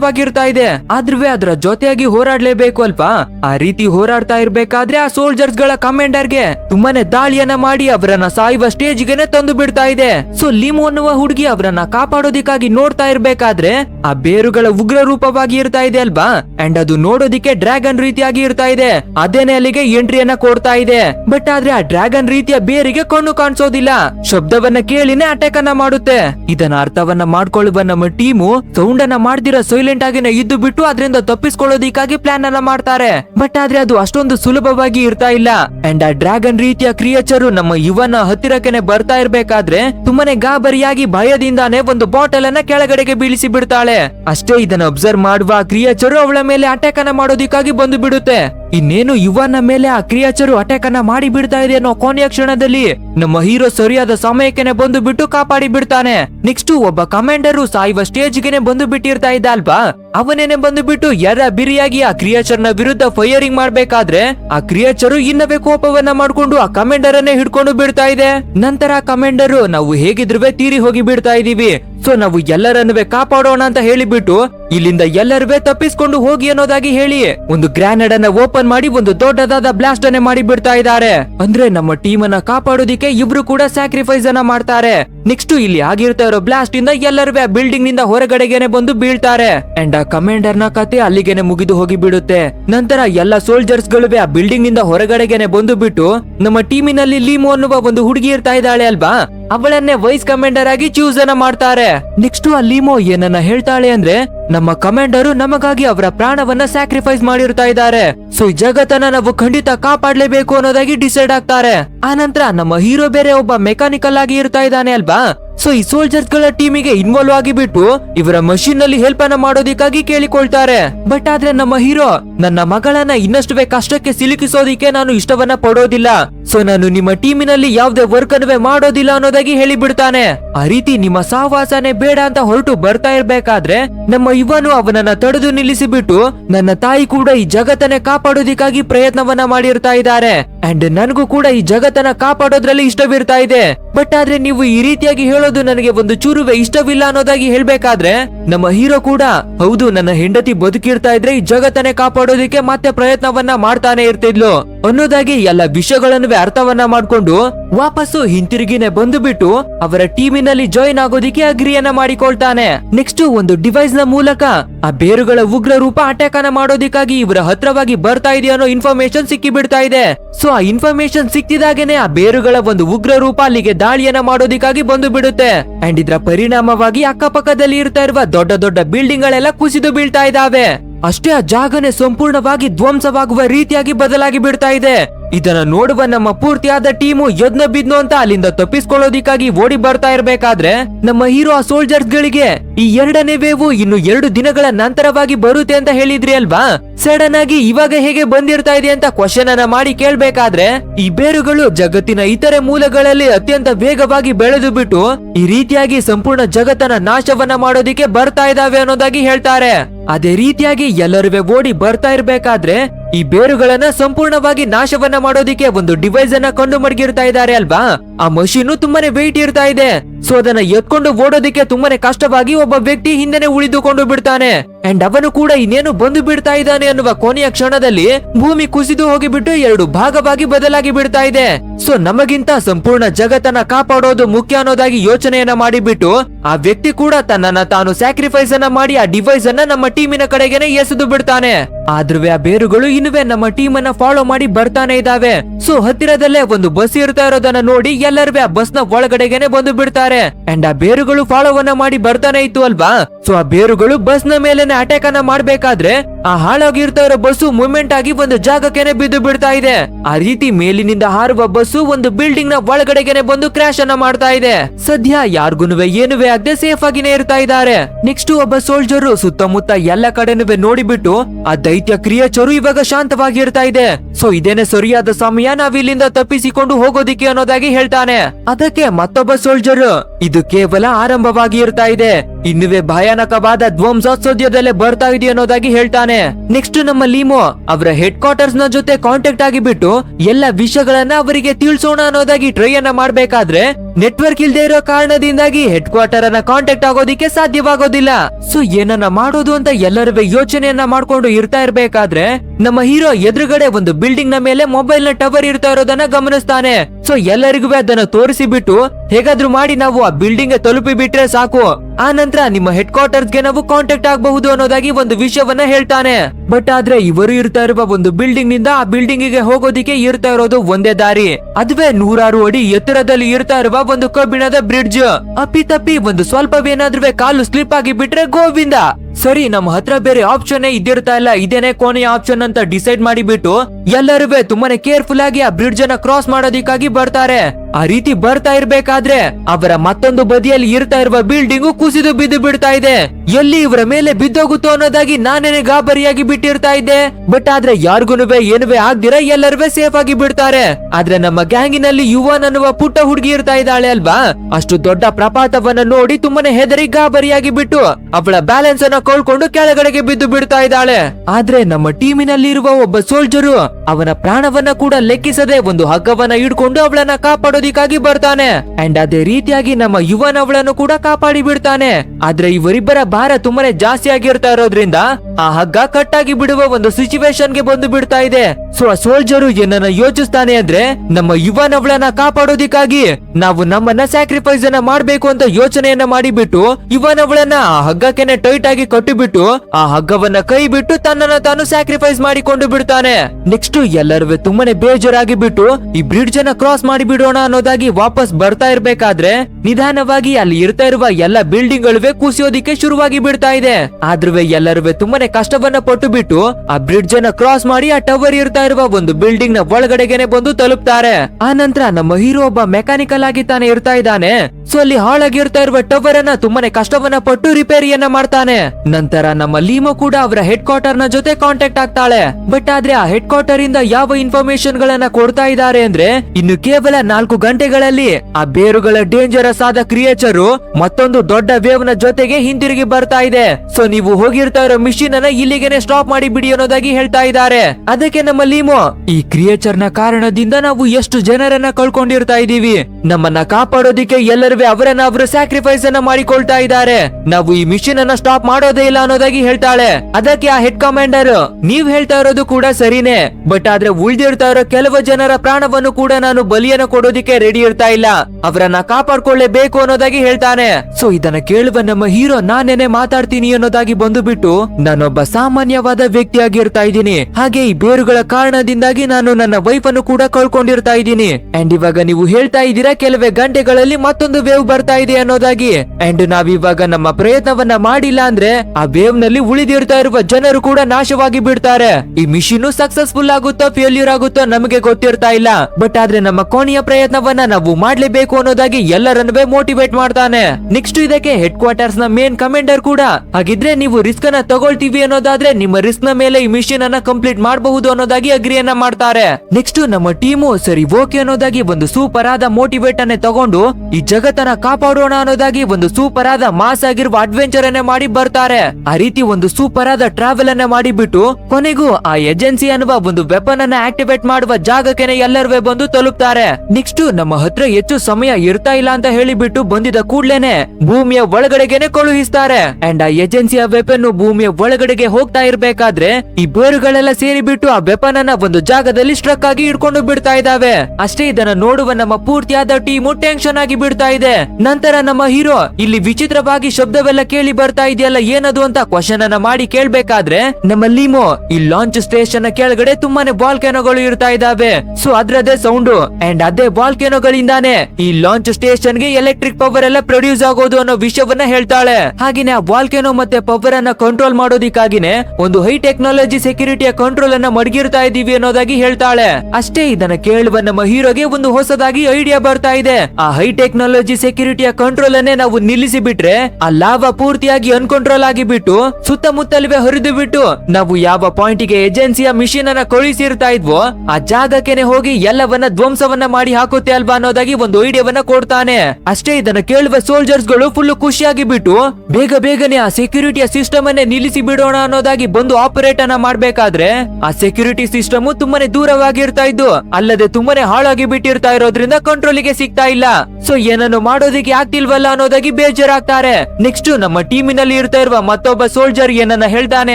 Speaker 1: ಅಸಾಧ್ಯವಾಗಿರ್ತಾ ಇದೆ. ಆದ್ರೂ ಅದರ ಜೊತೆಯಾಗಿ ಹೋರಾಡ್ಲೇಬೇಕು ಅಲ್ವಾ? ಆ ರೀತಿ ಹೋರಾಡ್ತಾ ಇರ್ಬೇಕಾದ್ರೆ ಆ ಸೋಲ್ಜರ್ಸ್ಗಳ ಕಮಾಂಡರ್ಗೆ ತುಂಬಾನೇ ದಾಳಿಯನ್ನ ಮಾಡಿ ಅವರನ್ನ ಸಾಯುವ ಸ್ಟೇಜ್ ಗೆನೆ ತಂದು ಬಿಡ್ತಾ ಇದೆ. ಸೊ ಲಿಮು ಅನ್ನುವ ಹುಡುಗಿ ಅವರನ್ನ ಕಾಪಾಡೋದಿಕ್ಕಾಗಿ ನೋಡ್ತಾ ಇರ್ಬೇಕಾದ್ರೆ ಆ ಬೇರುಗಳ ಉಗ್ರ ರೂಪವಾಗಿ ಇರ್ತಾ ಇದೆ ಅಲ್ವಾ? ಅಂಡ್ ಅದು ನೋಡೋದಿಕ್ಕೆ ಡ್ರ್ಯಾಗನ್ ರೀತಿಯಾಗಿ ಇರ್ತಾ ಇದೆ. ಅದೇನೆ ಅಲ್ಲಿಗೆ ಎಂಟ್ರಿಯನ್ನ ಕೊಡ್ತಾ ಇದೆ. ಬಟ್ ಆದ್ರೆ ಆ ಡ್ರ್ಯಾಗನ್ ರೀತಿಯ ಬೇರಿಗೆ ಕಣ್ಣು ಕಾಣಿಸೋದಿಲ್ಲ. ಶಬ್ದವನ್ನ ಕೇಳಿನೇ ಅಟ್ಯಾಕ್ ಅನ್ನ ಮಾಡುತ್ತೆ. ಇದನ್ನ ಅರ್ಥವನ್ನ ಮಾಡ್ಕೊಳ್ಳುವ ನಮ್ಮ ಟೀಮು ಸೌಂಡ್ ಅನ್ನ ಮಾಡ್ದಿರೋ ಆಗಿನ ಇದ್ದು ಬಿಟ್ಟು ಅದರಿಂದ ತಪ್ಪಿಸ್ಕೊಳ್ಳೋದಿಕ್ಕಾಗಿ ಪ್ಲಾನ್ ಎಲ್ಲ ಮಾಡ್ತಾರೆ. ಬಟ್ ಆದ್ರೆ ಅದು ಅಷ್ಟೊಂದು ಸುಲಭವಾಗಿ ಇರ್ತಾ ಇಲ್ಲ. ಅಂಡ್ ಆ ಡ್ರ್ಯಾಗನ್ ರೀತಿಯ ಕ್ರಿಯೇಚರು ನಮ್ಮ ಯುವನ ಹತ್ತಿರಕ್ಕೆ ಬರ್ತಾ ಇರ್ಬೇಕಾದ್ರೆ ತುಂಬಾನೇ ಗಾಬರಿಯಾಗಿ ಭಯದಿಂದಾನೇ ಒಂದು ಬಾಟಲ್ ಅನ್ನ ಕೆಳಗಡೆಗೆ ಬೀಳಿಸಿ ಬಿಡ್ತಾಳೆ. ಅಷ್ಟೇ ಇದನ್ನ ಅಬ್ಸರ್ವ್ ಮಾಡುವ ಕ್ರಿಯೇಚರು ಅವಳ ಮೇಲೆ ಅಟ್ಯಾಕ್ ಅನ್ನ ಮಾಡೋದಿಕ್ಕಾಗಿ ಬಂದು ಬಿಡುತ್ತೆ. ಇನ್ನೇನು ಯುವನ ಮೇಲೆ ಆ ಕ್ರಿಯಾಚರು ಅಟ್ಯಾಕ್ ಅನ್ನ ಮಾಡಿ ಬಿಡ್ತಾ ಇದೆ ಅನ್ನೋ ಕೊನೆಯ ಕ್ಷಣದಲ್ಲಿ ನಮ್ಮ ಹೀರೋ ಸರಿಯಾದ ಸಮಯಕ್ಕೆ ಬಂದು ಬಿಟ್ಟು ಕಾಪಾಡಿ ಬಿಡ್ತಾನೆ ನೆಕ್ಸ್ಟ್ ಒಬ್ಬ ಕಮಾಂಡರು ಸಾಯುವ ಸ್ಟೇಜ್ ಗೆನೆ ಬಂದು ಬಿಟ್ಟಿರ್ತಾ ಇದ್ದ ಅಲ್ವಾ? ಅವನೇನೆ ಬಂದು ಬಿಟ್ಟು ಎರ ಬಿರಿಯಾಗಿ ಆ ಕ್ರಿಯಾಚರ್ನ ವಿರುದ್ಧ ಫೈರಿಂಗ್ ಮಾಡ್ಬೇಕಾದ್ರೆ ಆ ಕ್ರಿಯಾಚರು ಇನ್ನವೇ ಕೋಪವನ್ನ ಮಾಡ್ಕೊಂಡು ಆ ಕಮಾಂಡರ್ ಅನ್ನೇ ಹಿಡ್ಕೊಂಡು ಬಿಡ್ತಾ ಇದೆ. ನಂತರ ಕಮಾಂಡರು ನಾವು ಹೇಗಿದ್ರು ತೀರಿ ಹೋಗಿ ಬಿಡ್ತಾ ಇದೀವಿ. ಸೊ ನಾವು ಎಲ್ಲರನ್ನುವೆ ಕಾಪಾಡೋಣ ಅಂತ ಹೇಳಿಬಿಟ್ಟು ಇಲ್ಲಿಂದ ಎಲ್ಲರವೇ ತಪ್ಪಿಸ್ಕೊಂಡು ಹೋಗಿ ಅನ್ನೋದಾಗಿ ಹೇಳಿ ಒಂದು ಗ್ರಾನೇಡ್ ಅನ್ನ ಓಪನ್ ಮಾಡಿ ಒಂದು ದೊಡ್ಡದಾದ ಬ್ಲಾಸ್ಟ್ ಅನ್ನೇ ಮಾಡಿ ಬಿಡ್ತಾ ಇದ್ದಾರೆ. ಅಂದ್ರೆ ನಮ್ಮ ಟೀಮ್ ಅನ್ನ ಕಾಪಾಡೋದಿಕ್ಕೆ ಇಬ್ರು ಕೂಡ ಸ್ಯಾಕ್ರಿಫೈಸ್ ಅನ್ನ ಮಾಡ್ತಾರೆ. ನೆಕ್ಸ್ಟ್ ಇಲ್ಲಿ ಆಗಿರ್ತಾ ಇರೋ ಬ್ಲಾಸ್ಟ್ ಇಂದ ಎಲ್ಲರೂ ಬಿಲ್ಡಿಂಗ್ನಿಂದ ಹೊರಗಡೆಗೆನೆ ಬಂದು ಬೀಳ್ತಾರೆ. ಅಂಡ್ ಆ ಕಮಾಂಡರ್ನ ಕತೆ ಅಲ್ಲಿಗೆನೆ ಮುಗಿದು ಹೋಗಿ ಬಿಡುತ್ತೆ. ನಂತರ ಎಲ್ಲ ಸೋಲ್ಜರ್ಸ್ಗಳು ಆ ಬಿಲ್ಡಿಂಗ್ನಿಂದ ಹೊರಗಡೆಗೆನೆ ಬಂದು ಬಿಟ್ಟು ನಮ್ಮ ಟೀಮಿನಲ್ಲಿ ಲೀಮೋ ಅನ್ನುವ ಒಂದು ಹುಡುಗಿ ಇರ್ತಾ ಇದ್ದಾಳೆ ಅಲ್ವಾ? ಅವಳನ್ನೇ ವೈಸ್ ಕಮಾಂಡರ್ ಆಗಿ ಚೂಸ್ ಅನ್ನ ಮಾಡ್ತಾರೆ. ನೆಕ್ಸ್ಟ್ ಆ ಲೀಮೋ ಏನನ್ನ ಹೇಳ್ತಾಳೆ ಅಂದ್ರೆ ನಮ್ಮ ಕಮಾಂಡರು ನಮಗಾಗಿ ಅವರ ಪ್ರಾಣವನ್ನ ಸ್ಯಾಕ್ರಿಫೈಸ್ ಮಾಡಿರ್ತಾ ಇದ್ದಾರೆ. ಸೊ ಈ ಜಗತ್ತನ್ನ ನಾವು ಖಂಡಿತ ಕಾಪಾಡ್ಲೇಬೇಕು ಅನ್ನೋದಾಗಿ ಡಿಸೈಡ್ ಆಗ್ತಾರೆ. ಆ ನಂತರ ನಮ್ಮ ಹೀರೋ ಬೇರೆ ಒಬ್ಬ ಮೆಕ್ಯಾನಿಕಲ್ ಆಗಿ ಇರ್ತಾ ಇದ್ದಾನೆ ಅಲ್ವಾ? ಸೊ ಈ ಸೋಲ್ಜರ್ಸ್ಗಳ ಟೀಮಿಗೆ ಇನ್ವಾಲ್ವ್ ಆಗಿಬಿಟ್ಟು ಇವರ ಮಷೀನ್ನಲ್ಲಿ ಹೆಲ್ಪ್ ಅನ್ನ ಮಾಡೋದಿಕ್ಕಾಗಿ ಕೇಳಿಕೊಳ್ತಾರೆ. ಬಟ್ ಆದ್ರೆ ನಮ್ಮ ಹೀರೋ ನನ್ನ ಮಗಳನ್ನ ಇನ್ನಷ್ಟು ಕಷ್ಟಕ್ಕೆ ಸಿಲುಕಿಸೋದಿಕ್ಕೆ ನಾನು ಇಷ್ಟವನ್ನ ಪಡೋದಿಲ್ಲ. ಸೊ ನಾನು ನಿಮ್ಮ ಟೀಮಿನಲ್ಲಿ ಯಾವ್ದೇ ವರ್ಕ್ ಅನ್ನುವೆ ಮಾಡೋದಿಲ್ಲ ಅನ್ನೋದಾಗಿ ಹೇಳಿಬಿಡ್ತಾನೆ. ಆ ರೀತಿ ನಿಮ್ಮ ಸಹವಾಸನೆ ಬೇಡ ಅಂತ ಹೊರಟು ಬರ್ತಾ ಇರ್ಬೇಕಾದ್ರೆ ನಮ್ಮ ಇವನು ಅವನನ್ನ ತಡೆದು ನಿಲ್ಲಿಸಿಬಿಟ್ಟು ನನ್ನ ತಾಯಿ ಕೂಡ ಈ ಜಗತ್ತನ್ನ ಕಾಪಾಡೋದಿಕ್ಕಾಗಿ ಪ್ರಯತ್ನವನ್ನ ಮಾಡಿರ್ತಾ ಇದ್ದಾರೆ. ಅಂಡ್ ನನಗೂ ಕೂಡ ಈ ಜಗತ್ತನ್ನ ಕಾಪಾಡೋದ್ರಲ್ಲಿ ಇಷ್ಟವಿರ್ತಾ ಇದೆ. ಬಟ್ ಆದ್ರೆ ನೀವು ಈ ರೀತಿಯಾಗಿ ಹೇಳೋದು ನನಗೆ ಒಂದು ಚೂರುವೆ ಇಷ್ಟವಿಲ್ಲ ಅನ್ನೋದಾಗಿ ಹೇಳ್ಬೇಕಾದ್ರೆ, ನಮ್ಮ ಹೀರೋ ಕೂಡ, ಹೌದು, ನನ್ನ ಹೆಂಡತಿ ಬದುಕಿರ್ತಾ ಇದ್ರೆ ಈ ಜಗತ್ತನ್ನೇ ಕಾಪಾಡೋದಿಕ್ಕೆ ಮತ್ತೆ ಪ್ರಯತ್ನವನ್ನ ಮಾಡ್ತಾನೆ ಇರ್ತಿದ್ಲು. ಅನ್ನೋದಾಗಿ ಎಲ್ಲ ವಿಷಯಗಳನ್ನು ಅರ್ಥವನ್ನ ಮಾಡ್ಕೊಂಡು ವಾಪಸ್ಸು ಹಿಂತಿರುಗಿನೇ ಬಂದು ಬಿಟ್ಟು ಅವರ ಟೀಮಿನಲ್ಲಿ ಜಾಯಿನ್ ಆಗೋದಿಕ್ಕೆ ಅಗ್ರಿಯನ್ನ ಮಾಡಿಕೊಳ್ತಾನೆ. ನೆಕ್ಸ್ಟ್ ಒಂದು ಡಿವೈಸ್ನ ಮೂಲಕ ಆ ಬೇರುಗಳ ಉಗ್ರ ರೂಪ ಅಟ್ಯಾಕ್ ಅನ್ನ ಮಾಡೋದಿಕ್ಕಾಗಿ ಇವರ ಹತ್ರವಾಗಿ ಬರ್ತಾ ಇದೆ ಅನ್ನೋ ಇನ್ಫಾರ್ಮೇಶನ್ ಸಿಕ್ಕಿ ಬಿಡ್ತಾ ಇದೆ. ಸೊ ಆ ಇನ್ಫಾರ್ಮೇಶನ್ ಸಿಕ್ತಿದಾಗೇನೆ ಆ ಬೇರುಗಳ ಒಂದು ಉಗ್ರ ರೂಪ ಅಲ್ಲಿಗೆ ದಾಳಿಯನ್ನ ಮಾಡೋದಿಕ್ಕಾಗಿ ಬಂದು ಬಿಡುತ್ತೆ ಅಂಡ್ ಇದರ ಪರಿಣಾಮವಾಗಿ ಅಕ್ಕಪಕ್ಕದಲ್ಲಿ ಇರ್ತಾ ಇರುವ ದೊಡ್ಡ ದೊಡ್ಡ ಬಿಲ್ಡಿಂಗ್ ಗಳೆಲ್ಲ ಕುಸಿದು ಬೀಳ್ತಾ ಇದಾವೆ. ಅಷ್ಟೇ ಆ ಜಾಗನೇ ಸಂಪೂರ್ಣವಾಗಿ ಧ್ವಂಸವಾಗುವ ರೀತಿಯಾಗಿ ಬದಲಾಗಿ ಬಿಡ್ತಾ ಇದೆ. ಇದನ್ನ ನೋಡುವ ನಮ್ಮ ಪೂರ್ತಿಯಾದ ಟೀಮು ಯದ್ನ ಬಿದ್ನು ಅಂತ ಅಲ್ಲಿಂದ ತಪ್ಪಿಸ್ಕೊಳ್ಳೋದಿಕ್ಕಾಗಿ ಓಡಿ ಬರ್ತಾ ಇರ್ಬೇಕಾದ್ರೆ ನಮ್ಮ ಹೀರೋ ಆ ಸೋಲ್ಜರ್ಸ್ ಗಳಿಗೆ ಈ ಎರಡನೇ ವೇವು ಇನ್ನು ಎರಡು ದಿನಗಳ ನಂತರವಾಗಿ ಬರುತ್ತೆ ಅಂತ ಹೇಳಿದ್ರಿ ಅಲ್ವಾ? ಸಡನ್ ಆಗಿ ಇವಾಗ ಹೇಗೆ ಬಂದಿರ್ತಾ ಇದೆ ಅಂತ ಕ್ವಶನ್ ಅನ್ನ ಮಾಡಿ ಕೇಳ್ಬೇಕಾದ್ರೆ ಈ ಬೇರುಗಳು ಜಗತ್ತಿನ ಇತರೆ ಮೂಲಗಳಲ್ಲಿ ಅತ್ಯಂತ ವೇಗವಾಗಿ ಬೆಳೆದು ಬಿಟ್ಟು ಈ ರೀತಿಯಾಗಿ ಸಂಪೂರ್ಣ ಜಗತ್ತನ್ನ ನಾಶವನ್ನ ಮಾಡೋದಿಕ್ಕೆ ಬರ್ತಾ ಇದಾವೆ ಅನ್ನೋದಾಗಿ ಹೇಳ್ತಾರೆ. ಅದೇ ರೀತಿಯಾಗಿ ಎಲ್ಲರೂ ಓಡಿ ಬರ್ತಾ ಇರ್ಬೇಕಾದ್ರೆ ಈ ಬೇರುಗಳನ್ನ ಸಂಪೂರ್ಣವಾಗಿ ನಾಶವನ್ನ ಮಾಡೋದಿಕ್ಕೆ ಒಂದು ಡಿವೈಸ್ ಅನ್ನ ಕಂಡು ಮಡಗಿರ್ತಾ ಇದ್ದಾರೆ ಅಲ್ವಾ? ಆ ಮಷೀನು ತುಂಬಾನೇ ವೆಯ್ಟ್ ಇರ್ತಾ ಇದೆ. ಸೊ ಅದನ್ನ ಎತ್ಕೊಂಡು ಓಡೋದಿಕ್ಕೆ ತುಂಬಾನೇ ಕಷ್ಟವಾಗಿ ಒಬ್ಬ ವ್ಯಕ್ತಿ ಹಿಂದೆನೆ ಉಳಿದುಕೊಂಡು ಬಿಡ್ತಾನೆ. ಅಂಡ್ ಅವನು ಕೂಡ ಇನ್ನೇನು ಬಂದು ಬಿಡ್ತಾ ಇದ್ದಾನೆ ಅನ್ನುವ ಕೊನೆಯ ಕ್ಷಣದಲ್ಲಿ ಭೂಮಿ ಕುಸಿದು ಹೋಗಿಬಿಟ್ಟು ಎರಡು ಭಾಗವಾಗಿ ಬದಲಾಗಿ ಬಿಡ್ತಾ ಇದೆ. ಸೊ ನಮಗಿಂತ ಸಂಪೂರ್ಣ ಜಗತ್ತನ್ನ ಕಾಪಾಡೋದು ಮುಖ್ಯ ಅನ್ನೋದಾಗಿ ಯೋಚನೆಯನ್ನ ಮಾಡಿಬಿಟ್ಟು ಆ ವ್ಯಕ್ತಿ ಕೂಡ ತನ್ನನ್ನ ತಾನು ಸ್ಯಾಕ್ರಿಫೈಸ್ ಅನ್ನ ಮಾಡಿ ಆ ಡಿವೈಸ್ ಅನ್ನ ನಮ್ಮ ಟೀಮಿನ ಕಡೆಗೆನೆ ಎಸೆದು ಬಿಡ್ತಾನೆ. ಆದ್ರೂ ಆ ಬೇರುಗಳು ಇನ್ನುವೆ ನಮ್ಮ ಟೀಮ್ ಅನ್ನ ಫಾಲೋ ಮಾಡಿ ಬರ್ತಾನೆ ಇದಾವೆ ಸೊ ಹತ್ತಿರದಲ್ಲೇ ಒಂದು ಬಸ್ ಇರ್ತಾ ಇರೋದನ್ನ ನೋಡಿ ಎಲ್ಲರೂ ಆ ಬಸ್ನ ಒಳಗಡೆಗೆನೆ ಬಂದು ಬಿಡ್ತಾರೆ. ಅಂಡ್ ಆ ಬೇರುಗಳು ಫಾಲೋವನ್ನ ಮಾಡಿ ಬರ್ತಾನೆ ಇತ್ತು ಅಲ್ವಾ? ಸೊ ಆ ಬೇರುಗಳು ಬಸ್ನ ಅಟ್ಯಾಕ್ ಅನ್ನ ಮಾಡ್ಬೇಕಾದ್ರೆ ಆ ಹಾಳಾಗಿರ್ತಾ ಇರೋ ಬಸ್ಸು ಮೂವ್ಮೆಂಟ್ ಆಗಿ ಒಂದು ಜಾಗಕ್ಕೆನೆ ಬಿದ್ದು ಬಿಡ್ತಾ ಇದೆ. ಆ ರೀತಿ ಮೇಲಿನಿಂದ ಹಾರುವ ಬಸ್ಸು ಒಂದು ಬಿಲ್ಡಿಂಗ್ನ ಒಳಗಡೆಗೆನೆ ಬಂದು ಕ್ರಾಶ್ ಅನ್ನ ಮಾಡ್ತಾ ಇದೆ. ಸದ್ಯ ಯಾರ್ಗುನುವೆ ಏನುವೆ ಆಗದೆ ಸೇಫ್ ಆಗಿನೇ ಇರ್ತಾ ಇದ್ದಾರೆ. ನೆಕ್ಸ್ಟ್ ಒಬ್ಬ ಸೋಲ್ಜರ್ ಸುತ್ತಮುತ್ತ ಎಲ್ಲ ಕಡೆನುವೆ ನೋಡಿಬಿಟ್ಟು, ಆ ದೈತ್ಯ ಕ್ರಿಯಚರು ಇವಾಗ ಶಾಂತವಾಗಿ ಇರ್ತಾ ಇದೆ. ಸೊ ಇದೇನೆ ಸರಿಯಾದ ಸಮಯ ನಾವ್ ಇಲ್ಲಿಂದ ತಪ್ಪಿಸಿಕೊಂಡು ಹೋಗೋದಿಕ್ಕೆ ಅನ್ನೋದಾಗಿ ಹೇಳ್ತಾನೆ. ಅದಕ್ಕೆ ಮತ್ತೊಬ್ಬ ಸೋಲ್ಜರ್ ಇದು ಕೇವಲ ಆರಂಭವಾಗಿ ಇರ್ತಾ ಇದೆ. ಇನ್ನುವೆ ಭಯಾನಕವಾದ ಧ್ವಂಸ ಸದ್ಯದಲ್ಲೇ ಬರ್ತಾ ಇದೆ ಅನ್ನೋದಾಗಿ ಹೇಳ್ತಾನೆ. ನೆಕ್ಸ್ಟ್ ನಮ್ಮ ಲೀಮೋ ಅವರ ಹೆಡ್ ಕ್ವಾರ್ಟರ್ಸ್ನ ಜೊತೆ ಕಾಂಟ್ಯಾಕ್ಟ್ ಆಗಿಬಿಟ್ಟು ಎಲ್ಲ ವಿಷಯಗಳನ್ನ ಅವರಿಗೆ ತಿಳಿಸೋಣ ಅನ್ನೋದಾಗಿ ಟ್ರೈ ಅನ್ನ ಮಾಡ್ಬೇಕಾದ್ರೆ ನೆಟ್ವರ್ಕ್ ಇಲ್ದೇ ಇರೋ ಕಾರಣದಿಂದಾಗಿ ಹೆಡ್ ಕ್ವಾರ್ಟರ್ ಅನ್ನ ಕಾಂಟ್ಯಾಕ್ಟ್ ಆಗೋದಿಕ್ಕೆ ಸಾಧ್ಯವಾಗೋದಿಲ್ಲ. ಸೊ ಏನನ್ನ ಮಾಡೋದು ಅಂತ ಎಲ್ಲರೂ ಯೋಚನೆಯನ್ನ ಮಾಡ್ಕೊಂಡು ಇರ್ತಾ ಇರ್ಬೇಕಾದ್ರೆ ನಮ್ಮ ಹೀರೋ ಎದುರುಗಡೆ ಒಂದು ಬಿಲ್ಡಿಂಗ್ನ ಮೇಲೆ ಮೊಬೈಲ್ನ ಟವರ್ ಇರ್ತಾ ಇರೋದನ್ನ ಗಮನಿಸ್ತಾನೆ. ಸೊ ಎಲ್ಲರಿಗೂ ಅದನ್ನ ತೋರಿಸಿ ಬಿಟ್ಟು ಹೇಗಾದ್ರೂ ಮಾಡಿ ನಾವು ಆ ಬಿಲ್ಡಿಂಗ್ ತಲುಪಿ ಬಿಟ್ರೆ ಸಾಕು. ಆ ನಂತರ ನಿಮ್ಮ ಹೆಡ್ ಕ್ವಾರ್ಟರ್ಸ್ಗೆ ನಾವು ಕಾಂಟ್ಯಾಕ್ಟ್ ಆಗಬಹುದು ಅನ್ನೋದಾಗಿ ಒಂದು ವಿಷಯವನ್ನ ಹೇಳ್ತಾನೆ. ಬಟ್ ಆದ್ರೆ ಇವರು ಇರ್ತಾ ಇರುವ ಒಂದು ಬಿಲ್ಡಿಂಗ್ನಿಂದ ಆ ಬಿಲ್ಡಿಂಗ್ಗೆ ಹೋಗೋದಿಕ್ಕೆ ಇರ್ತಾ ಇರೋದು ಒಂದೇ ದಾರಿ. ಅದುವೇ ನೂರಾರು ಅಡಿ ಎತ್ತರದಲ್ಲಿ ಇರ್ತಾ ಇರುವ ಒಂದು ಕಬ್ಬಿಣದ ಬ್ರಿಡ್ಜ್. ಅಪ್ಪಿ ತಪ್ಪಿ ಒಂದು ಸ್ವಲ್ಪವೇನಾದ್ರೂ ಕಾಲು ಸ್ಲಿಪ್ ಆಗಿ ಬಿಟ್ರೆ ಗೋವಿಂದ. ಸರಿ ನಮ್ಮ ಹತ್ರ ಬೇರೆ ಆಪ್ಷನ್ ಇದ್ದಿರ್ತಾ ಇಲ್ಲ. ಇದೇನೆ ಕೊನೆಯ ಆಪ್ಷನ್ ಅಂತ ಡಿಸೈಡ್ ಮಾಡಿಬಿಟ್ಟು ಎಲ್ಲರೂ ತುಂಬಾನೇ ಕೇರ್ಫುಲ್ ಆಗಿ ಆ ಬ್ರಿಡ್ಜ್ ಅನ್ನ ಕ್ರಾಸ್ ಮಾಡೋದಿಕ್ಕಾಗಿ ಬರ್ತಾರೆ. ಆ ರೀತಿ ಬರ್ತಾ ಇರ್ಬೇಕಾದ್ರೆ ಅವರ ಮತ್ತೊಂದು ಬದಿಯಲ್ಲಿ ಇರ್ತಾ ಇರುವ ಬಿಲ್ಡಿಂಗ್ ಕುಸಿದು ಬಿದ್ದು ಬಿಡ್ತಾ ಇದೆ. ಎಲ್ಲಿ ಇವರ ಮೇಲೆ ಬಿದ್ದೋಗುತ್ತೋ ಅನ್ನೋದಾಗಿ ನಾನೇನೆ ಗಾಬರಿಯಾಗಿ ಬಿಟ್ಟಿರ್ತಾ ಇದ್ದೆ. ಬಟ್ ಆದ್ರೆ ಯಾರಿಗೂನುವೆ ಏನುವೆ ಆಗ್ದಿರ ಎಲ್ಲರೂ ಸೇಫ್ ಆಗಿ ಬಿಡ್ತಾರೆ. ಆದ್ರೆ ನಮ್ಮ ಗ್ಯಾಂಗಿನಲ್ಲಿ ಯುವನ್ ಅನ್ನುವ ಪುಟ್ಟ ಹುಡುಗಿ ಇರ್ತಾ ಇದ್ದಾಳೆ ಅಲ್ವಾ? ಅಷ್ಟು ದೊಡ್ಡ ಪ್ರಪಾತವನ್ನ ನೋಡಿ ತುಂಬಾನೇ ಹೆದರಿ ಗಾಬರಿಯಾಗಿ ಬಿಟ್ಟು ಅವಳ ಬ್ಯಾಲೆನ್ಸ್ ಅನ್ನ ಕಳ್ಕೊಂಡು ಕೆಳಗಡೆಗೆ ಬಿದ್ದು ಬಿಡ್ತಾ ಇದ್ದಾಳೆ. ಆದ್ರೆ ನಮ್ಮ ಟೀಮಿನಲ್ಲಿರುವ ಒಬ್ಬ ಸೋಲ್ಜರು ಅವನ ಪ್ರಾಣವನ್ನ ಕೂಡ ಲೆಕ್ಕಿಸದೆ ಒಂದು ಹಗ್ಗವನ್ನ ಹಿಡ್ಕೊಂಡು ಅವಳನ್ನ ಕಾಪಾಡೋದಿಕ್ಕಾಗಿ ಬರ್ತಾನೆ. ಅಂಡ್ ಅದೇ ರೀತಿಯಾಗಿ ನಮ್ಮ ಯುವನ್ ಅವಳನ್ನು ಕೂಡ ಕಾಪಾಡಿ ಬಿಡ್ತಾನೆ. ಆದ್ರೆ ಇವರಿಬ್ಬರ ಭಾರ ತುಂಬಾನೇ ಜಾಸ್ತಿ ಆಗಿರ್ತಾ ಇರೋದ್ರಿಂದ ಆ ಹಗ್ಗ ಕಟ್ಟಾಗಿ ಬಿಡುವ ಒಂದು ಸಿಚುವೇಶನ್ಗೆ ಬಂದು ಬಿಡ್ತಾ ಇದೆ. ಸೊ ಆ ಸೋಲ್ಜರು ಏನನ್ನ ಯೋಚಿಸ್ತಾನೆ ಅಂದ್ರೆ ನಮ್ಮ ಯುವನ್ ಅವಳನ್ನ ಕಾಪಾಡೋದಿಕ್ಕಾಗಿ ನಾವು ನಮ್ಮನ್ನ ಸ್ಯಾಕ್ರಿಫೈಸ್ ಅನ್ನ ಮಾಡ್ಬೇಕು ಅಂತ ಯೋಚನೆಯನ್ನ ಮಾಡಿಬಿಟ್ಟು ಯುವನವಳನ್ನ ಆ ಹಗ್ಗಕ್ಕೆನೆ ಟೈಟ್ ಆಗಿ ಕಟ್ಟಿಬಿಟ್ಟು ಆ ಹಗ್ಗವನ್ನ ಕೈ ಬಿಟ್ಟು ತನ್ನನ್ನ ತಾನು ಸ್ಯಾಕ್ರಿಫೈಸ್ ಮಾಡಿಕೊಂಡು ಬಿಡ್ತಾನೆ. ನೆಕ್ಸ್ಟ್ ಎಲ್ಲರೂ ತುಂಬಾನೇ ಬೇಜಾರಾಗಿ ಬಿಟ್ಟು ಈ ಬ್ರಿಡ್ಜ್ ಅನ್ನ ಕ್ರಾಸ್ ಮಾಡಿ ಬಿಡೋಣ ಅನ್ನೋದಾಗಿ ವಾಪಸ್ ಬರ್ತಾ ಇರ್ಬೇಕಾದ್ರೆ ನಿಧಾನವಾಗಿ ಅಲ್ಲಿ ಇರ್ತಾ ಇರುವ ಎಲ್ಲ ಬಿಲ್ಡಿಂಗ್ ಗಳಿವೆ ಕುಸಿಯೋದಿಕ್ಕೆ ಶುರುವಾಗಿ ಬಿಡ್ತಾ ಇದೆ. ಆದ್ರೂ ಎಲ್ಲರೂ ತುಂಬಾನೇ ಕಷ್ಟವನ್ನ ಪಟ್ಟು ಬಿಟ್ಟು ಆ ಬ್ರಿಡ್ಜ್ ಅನ್ನ ಕ್ರಾಸ್ ಮಾಡಿ ಆ ಟವರ್ ಇರ್ತಾ ಇರುವ ಒಂದು ಬಿಲ್ಡಿಂಗ್ನ ಒಳಗಡೆಗೆನೆ ಬಂದು ತಲುಪ್ತಾರೆ. ಆ ನಂತರ ನಮ್ಮ ಹೀರೋ ಒಬ್ಬ ಮೆಕ್ಯಾನಿಕಲ್ ಆಗಿ ತಾನೇ ಇರ್ತಾ ಇದ್ದಾನೆ. ಸೊ ಅಲ್ಲಿ ಹಾಳಾಗಿರ್ತಾ ಇರುವ ಟವರ್ ಅನ್ನ ತುಂಬಾನೇ ಕಷ್ಟವನ್ನ ಪಟ್ಟು ರಿಪೇರಿಯನ್ನ ಮಾಡ್ತಾನೆ. ನಂತರ ನಮ್ಮ ಲೀಮೋ ಕೂಡ ಅವರ ಹೆಡ್ ಕ್ವಾರ್ಟರ್ನ ಜೊತೆ ಕಾಂಟ್ಯಾಕ್ಟ್ ಆಗ್ತಾಳೆ. ಬಟ್ ಆದ್ರೆ ಆ ಹೆಡ್ ಕ್ವಾರ್ಟರ್ ಇಂದ ಯಾವ ಇನ್ಫಾರ್ಮೇಶನ್ ಗಳನ್ನ ಕೊಡ್ತಾ ಇದ್ದಾರೆ ಅಂದ್ರೆ ಇನ್ನು ಕೇವಲ ನಾಲ್ಕು ಗಂಟೆಗಳಲ್ಲಿ ಆ ಬೇರುಗಳ ಡೇಂಜರಸ್ ಆದ ಕ್ರಿಯೇಚರ್ ಮತ್ತೊಂದು ದೊಡ್ಡ ವೇವ್ನ ಜೊತೆಗೆ ಹಿಂದಿರುಗಿ ಬರ್ತಾ ಇದೆ. ಸೊ ನೀವು ಹೋಗಿರ್ತಾ ಇರೋ ಮಿಷಿನ್ ಅನ್ನ ಇಲ್ಲಿಗೆನೆ ಸ್ಟಾಪ್ ಮಾಡಿ ಬಿಡಿ ಅನ್ನೋದಾಗಿ ಹೇಳ್ತಾ ಇದ್ದಾರೆ. ಅದಕ್ಕೆ ನಮ್ಮ ಲೀಮೋ, ಈ ಕ್ರಿಯೇಚರ್ನ ಕಾರಣದಿಂದ ನಾವು ಎಷ್ಟು ಜನರನ್ನ ಕಳ್ಕೊಂಡಿರ್ತಾ ಇದೀವಿ ನಮ್ಮನ್ನ ಕಾಪಾಡೋದಿಕ್ಕೆ ಎಲ್ಲರೂ ಅವರನ್ನ ಅವರು ಸ್ಯಾಕ್ರಿಫೈಸ್ ಅನ್ನ ಮಾಡಿಕೊಳ್ತಾ ಇದ್ದಾರೆ. ನಾವು ಈ ಮಿಷಿನ್ ಅನ್ನ ಸ್ಟಾಪ್ ಮಾಡೋದೇ ಇಲ್ಲ ಅನ್ನೋದಾಗಿ ಹೇಳ್ತಾಳೆ. ಅದಕ್ಕೆ ಆ ಹೆಡ್ ಕಮಾಂಡರ್ ನೀವ್ ಹೇಳ್ತಾ ಇರೋದು ಕೂಡ ಸರಿನೇ ಬಟ್ ಆದ್ರೆ ಉಳಿದಿರ್ತಾ ಇರೋ ಕೆಲವು ಜನರ ಪ್ರಾಣವನ್ನು ಕೂಡ ನಾನು ಬಲಿಯನ್ನ ಕೊಡೋದಿಕ್ಕೆ ರೆಡಿ ಇರ್ತಾ ಇಲ್ಲ. ಅವರನ್ನ ಕಾಪಾಡ್ಕೊಳ್ಳೇಬೇಕು ಅನ್ನೋದಾಗಿ ಹೇಳ್ತಾನೆ. ಸೊ ಇದನ್ನ ಕೇಳುವ ನಮ್ಮ ಹೀರೋ, ನಾನೇನೆ ಮಾತಾಡ್ತೀನಿ ಅನ್ನೋದಾಗಿ ಬಂದು ಬಿಟ್ಟು ನಾನೊಬ್ಬ ಸಾಮಾನ್ಯವಾದ ವ್ಯಕ್ತಿಯಾಗಿ ಇರ್ತಾ ಇದ್ದೀನಿ. ಹಾಗೆ ಈ ಬೇರುಗಳ ಕಾರಣದಿಂದಾಗಿ ನಾನು ನನ್ನ ವೈಫ್ ಅನ್ನು ಕೂಡ ಕಳ್ಕೊಂಡಿರ್ತಾ ಇದ್ದೀನಿ. ಅಂಡ್ ಇವಾಗ ನೀವು ಹೇಳ್ತಾ ಇದ್ದೀರಾ, ಕೆಲವೇ ಗಂಟೆಗಳಲ್ಲಿ ಮತ್ತೊಂದು ವೇವ್ ಬರ್ತಾ ಇದೆ ಅನ್ನೋದಾಗಿ. ಅಂಡ್ ನಾವಿವಾಗ ನಮ್ಮ ಪ್ರಯತ್ನವನ್ನ ಮಾಡಿಲ್ಲ ಅಂದ್ರೆ ಆ ವೇವ್ನಲ್ಲಿ ಉಳಿದಿರ್ತಾ ಇರುವ ಜನರು ಕೂಡ ನಾಶವಾಗಿ ಬಿಡ್ತಾರೆ ಈ ಮಿಷಿನ್ ಸಕ್ಸಸ್ಫುಲ್ ಆಗುತ್ತೋ ಫೇಲ್ಯೂರ್ ಆಗುತ್ತೋ ನಮಗೆ ಗೊತ್ತಿರ್ತಾ ಇಲ್ಲ. ಬಟ್ ಆದ್ರೆ ನಮ್ಮ ಕೋಣೆಯ ಪ್ರಯತ್ನವನ್ನ ನಾವು ಮಾಡ್ಲೇಬೇಕು ಅನ್ನೋದಾಗಿ ಎಲ್ಲರನ್ನು ಮೋಟಿವೇಟ್ ಮಾಡ್ತಾನೆ. ನೆಕ್ಸ್ಟ್ ಇದಕ್ಕೆ ಹೆಡ್ ಕ್ವಾರ್ಟರ್ಸ್ನ ಮೇನ್ ಕಮಾಂಡರ್ ಕೂಡ. ಹಾಗಿದ್ರೆ ನೀವು ರಿಸ್ಕ್ ಅನ್ನ ತಗೊಳ್ತೀವಿ ಅನ್ನೋದಾದ್ರೆ ನಿಮ್ಮ ರಿಸ್ಕ್ನ ಮೇಲೆ ಈ ಮಿಷನ್ ಅನ್ನ ಕಂಪ್ಲೀಟ್ ಮಾಡಬಹುದು ಅನ್ನೋದಾಗಿ ಅಗ್ರಿಯನ್ನ ಮಾಡ್ತಾರೆ. ನೆಕ್ಸ್ಟ್ ನಮ್ಮ ಟೀಮು ಸರಿ ಓಕೆ ಅನ್ನೋದಾಗಿ ಒಂದು ಸೂಪರ್ ಆದ ಮೋಟಿವೇಟ್ ಅನ್ನೇ ತಗೊಂಡು ಈ ಜಗತ್ತನ್ನ ಕಾಪಾಡೋಣ ಅನ್ನೋದಾಗಿ ಒಂದು ಸೂಪರ್ ಆದ ಮಾಸ್ ಆಗಿರುವ ಅಡ್ವೆಂಚರ್ ಅನ್ನೇ ಮಾಡಿ ಬರ್ತಾರೆ. ಆ ರೀತಿ ಒಂದು ಸೂಪರ್ ಆದ ಟ್ರಾವೆಲ್ ಅನ್ನ ಮಾಡಿಬಿಟ್ಟು ಕೊನೆಗೂ ಆ ಏಜೆನ್ಸಿ ಅನ್ನುವ ಒಂದು ವೆಪನ್ ಅನ್ನ ಆಕ್ಟಿವೇಟ್ ಮಾಡುವ ಜಾಗಕ್ಕೆ ಎಲ್ಲರೂ ಬಂದು ತಲುಪ್ತಾರೆ. ನೆಕ್ಸ್ಟ್ ನಮ್ಮ ಹತ್ರ ಹೆಚ್ಚು ಸಮಯ ಇರ್ತಾ ಇಲ್ಲ ಅಂತ ಹೇಳಿಬಿಟ್ಟು ಬಂದಿದ ಕೂಡ್ಲೇನೆ ಭೂಮಿಯ ಒಳಗಡೆಗೆನೆ ಕಳುಹಿಸ್ತಾರೆ. ಅಂಡ್ ಆ ಏಜೆನ್ಸಿಯ ವೆಪನ್ ಭೂಮಿಯ ಒಳಗಡೆಗೆ ಹೋಗ್ತಾ ಇರ್ಬೇಕಾದ್ರೆ ಈ ಬೇರುಗಳೆಲ್ಲ ಸೇರಿಬಿಟ್ಟು ಆ ವೆಪನ್ ಅನ್ನ ಒಂದು ಜಾಗದಲ್ಲಿ ಸ್ಟ್ರಕ್ ಆಗಿ ಇಡ್ಕೊಂಡು ಬಿಡ್ತಾ ಇದಾವೆ ಅಷ್ಟೇ ಇದನ್ನ ನೋಡುವ ನಮ್ಮ ಪೂರ್ತಿಯಾದ ಟೀಮು ಟೆನ್ಷನ್ ಆಗಿ ಬಿಡ್ತಾ ಇದೆ. ನಂತರ ನಮ್ಮ ಹೀರೋ ಇಲ್ಲಿ ವಿಚಿತ್ರವಾಗಿ ಶಬ್ದವೆಲ್ಲ ಕೇಳಿ ಬರ್ತಾ ಇದೆಯಲ್ಲ ಏನದು ಅಂತ ಕ್ವಶನ್ ಅನ್ನ ಮಾಡಿ ಕೇಳ್ಬೇಕಾದ್ರೆ, ನಮ್ಮ ಲೀಮೋ ಈ ಲಾಂಚ್ ಸ್ಟೇಷನ್ ಕೆಳಗಡೆ ತುಂಬಾನೇ ಬಾಲ್ಕೆನೋಗಳು ಇರ್ತಾ ಇದಾವೆ. ಸೊ ಅದ್ರದೇ ಸೌಂಡ್ ಅಂಡ್ ಅದೇ ಬಾಲ್ಕೆನೋಗಳಿಂದಾನೆ ಈ ಲಾಂಚ್ ಸ್ಟೇಷನ್ಗೆ ಎಲೆಕ್ಟ್ರಿಕ್ ಪವರ್ ಎಲ್ಲ ಪ್ರೊಡ್ಯೂಸ್ ಆಗೋದು ಅನ್ನೋ ವಿಷಯವನ್ನ ಹೇಳ್ತಾಳೆ. ಹಾಗೇನೆ ಆ ಬಾಲ್ಕೆನೋ ಮತ್ತೆ ಪವರ್ ಅನ್ನ ಕಂಟ್ರೋಲ್ ಮಾಡೋದಿಕ್ಕಾಗಿನೇ ಒಂದು ಹೈ ಟೆಕ್ನಾಲಜಿ ಸೆಕ್ಯೂರಿಟಿಯ ಕಂಟ್ರೋಲ್ ಅನ್ನ ಮಡಗಿರ್ತಾ ಇದೀವಿ ಅನ್ನೋದಾಗಿ ಹೇಳ್ತಾಳೆ. ಅಷ್ಟೇ ಇದನ್ನ ಕೇಳುವ ನಮ್ಮ ಹೀರೋಗೆ ಒಂದು ಹೊಸದಾಗಿ ಐಡಿಯಾ ಬರ್ತಾ ಇದೆ. ಆ ಹೈ ಟೆಕ್ನಾಲಜಿ ಸೆಕ್ಯೂರಿಟಿಯ ಕಂಟ್ರೋಲ್ ಅನ್ನೇ ನಾವು ನಿಲ್ಲಿಸಿ ಬಿಟ್ರೆ ಆ ಲಾಭ ಪೂರ್ತಿಯಾಗಿ ಅನ್ಕಂಟ್ರೋಲ್ ಆಗಿ ಬಿಟ್ಟು ಸುತ್ತಮುತ್ತಲುವೆ ಹರಿದು ಬಿಟ್ಟು ನಾವು ಯಾವ ಪಾಯಿಂಟ್ಗೆ ಏಜೆನ್ಸಿಯ ಮಿಷಿನ್ ಅನ್ನ ಕಳುಹಿಸಿರ್ತಾ ಇದ್ವೋ ಆ ಜಾಗಕ್ಕೆನೆ ಹೋಗಿ ಎಲ್ಲವನ್ನ ಧ್ವಂಸವನ್ನ ಮಾಡಿ ಹಾಕುತ್ತೆ ಅಲ್ವಾ ಅನ್ನೋದಾಗಿ ಒಂದು ಐಡಿಯಾವನ್ನ ಕೊಡ್ತಾನೆ. ಅಷ್ಟೇ ಇದನ್ನ ಕೇಳುವ ಸೋಲ್ಜರ್ಸ್ಗಳು ಫುಲ್ ಖುಷಿಯಾಗಿ ಬಿಟ್ಟು ಬೇಗ ಬೇಗನೆ ಆ ಸೆಕ್ಯೂರಿಟಿಯ ಸಿಸ್ಟಮ್ ಅನ್ನೇ ನಿಲ್ಲಿಸಿ ಬಿಡೋಣ ಅನ್ನೋದಾಗಿ ಬಂದು ಆಪರೇಟ್ ಅನ್ನ ಮಾಡ್ಬೇಕಾದ್ರೆ ಆ ಸೆಕ್ಯೂರಿಟಿ ಸಿಸ್ಟಮ್ ತುಂಬಾನೇ ದೂರವಾಗಿರ್ತಾ ಇದ್ದು ಅಲ್ಲದೆ ತುಂಬಾನೇ ಹಾಳಾಗಿ ಬಿಟ್ಟಿರ್ತಾ ಇರೋದ್ರಿಂದ ಕಂಟ್ರೋಲಿಗೆ ಸಿಗ್ತಾ ಇಲ್ಲ. ಸೊ ಏನನ್ನು ಮಾಡೋದಿಕ್ಕೆ ಆಗ್ತಿಲ್ವಲ್ಲ ಅನ್ನೋದಾಗಿ ಬೇಜಾರಾಗ್ತಾರೆ. ನೆಕ್ಸ್ಟ್ ನಮ್ಮ ಟೀಮಿನಲ್ಲಿ ಇರ್ತಾ ಇರುವ ಮತ್ತೊಬ್ಬ ಸೋಲ್ಜರ್ ಏನನ್ನ ಹೇಳ್ತಾನೆ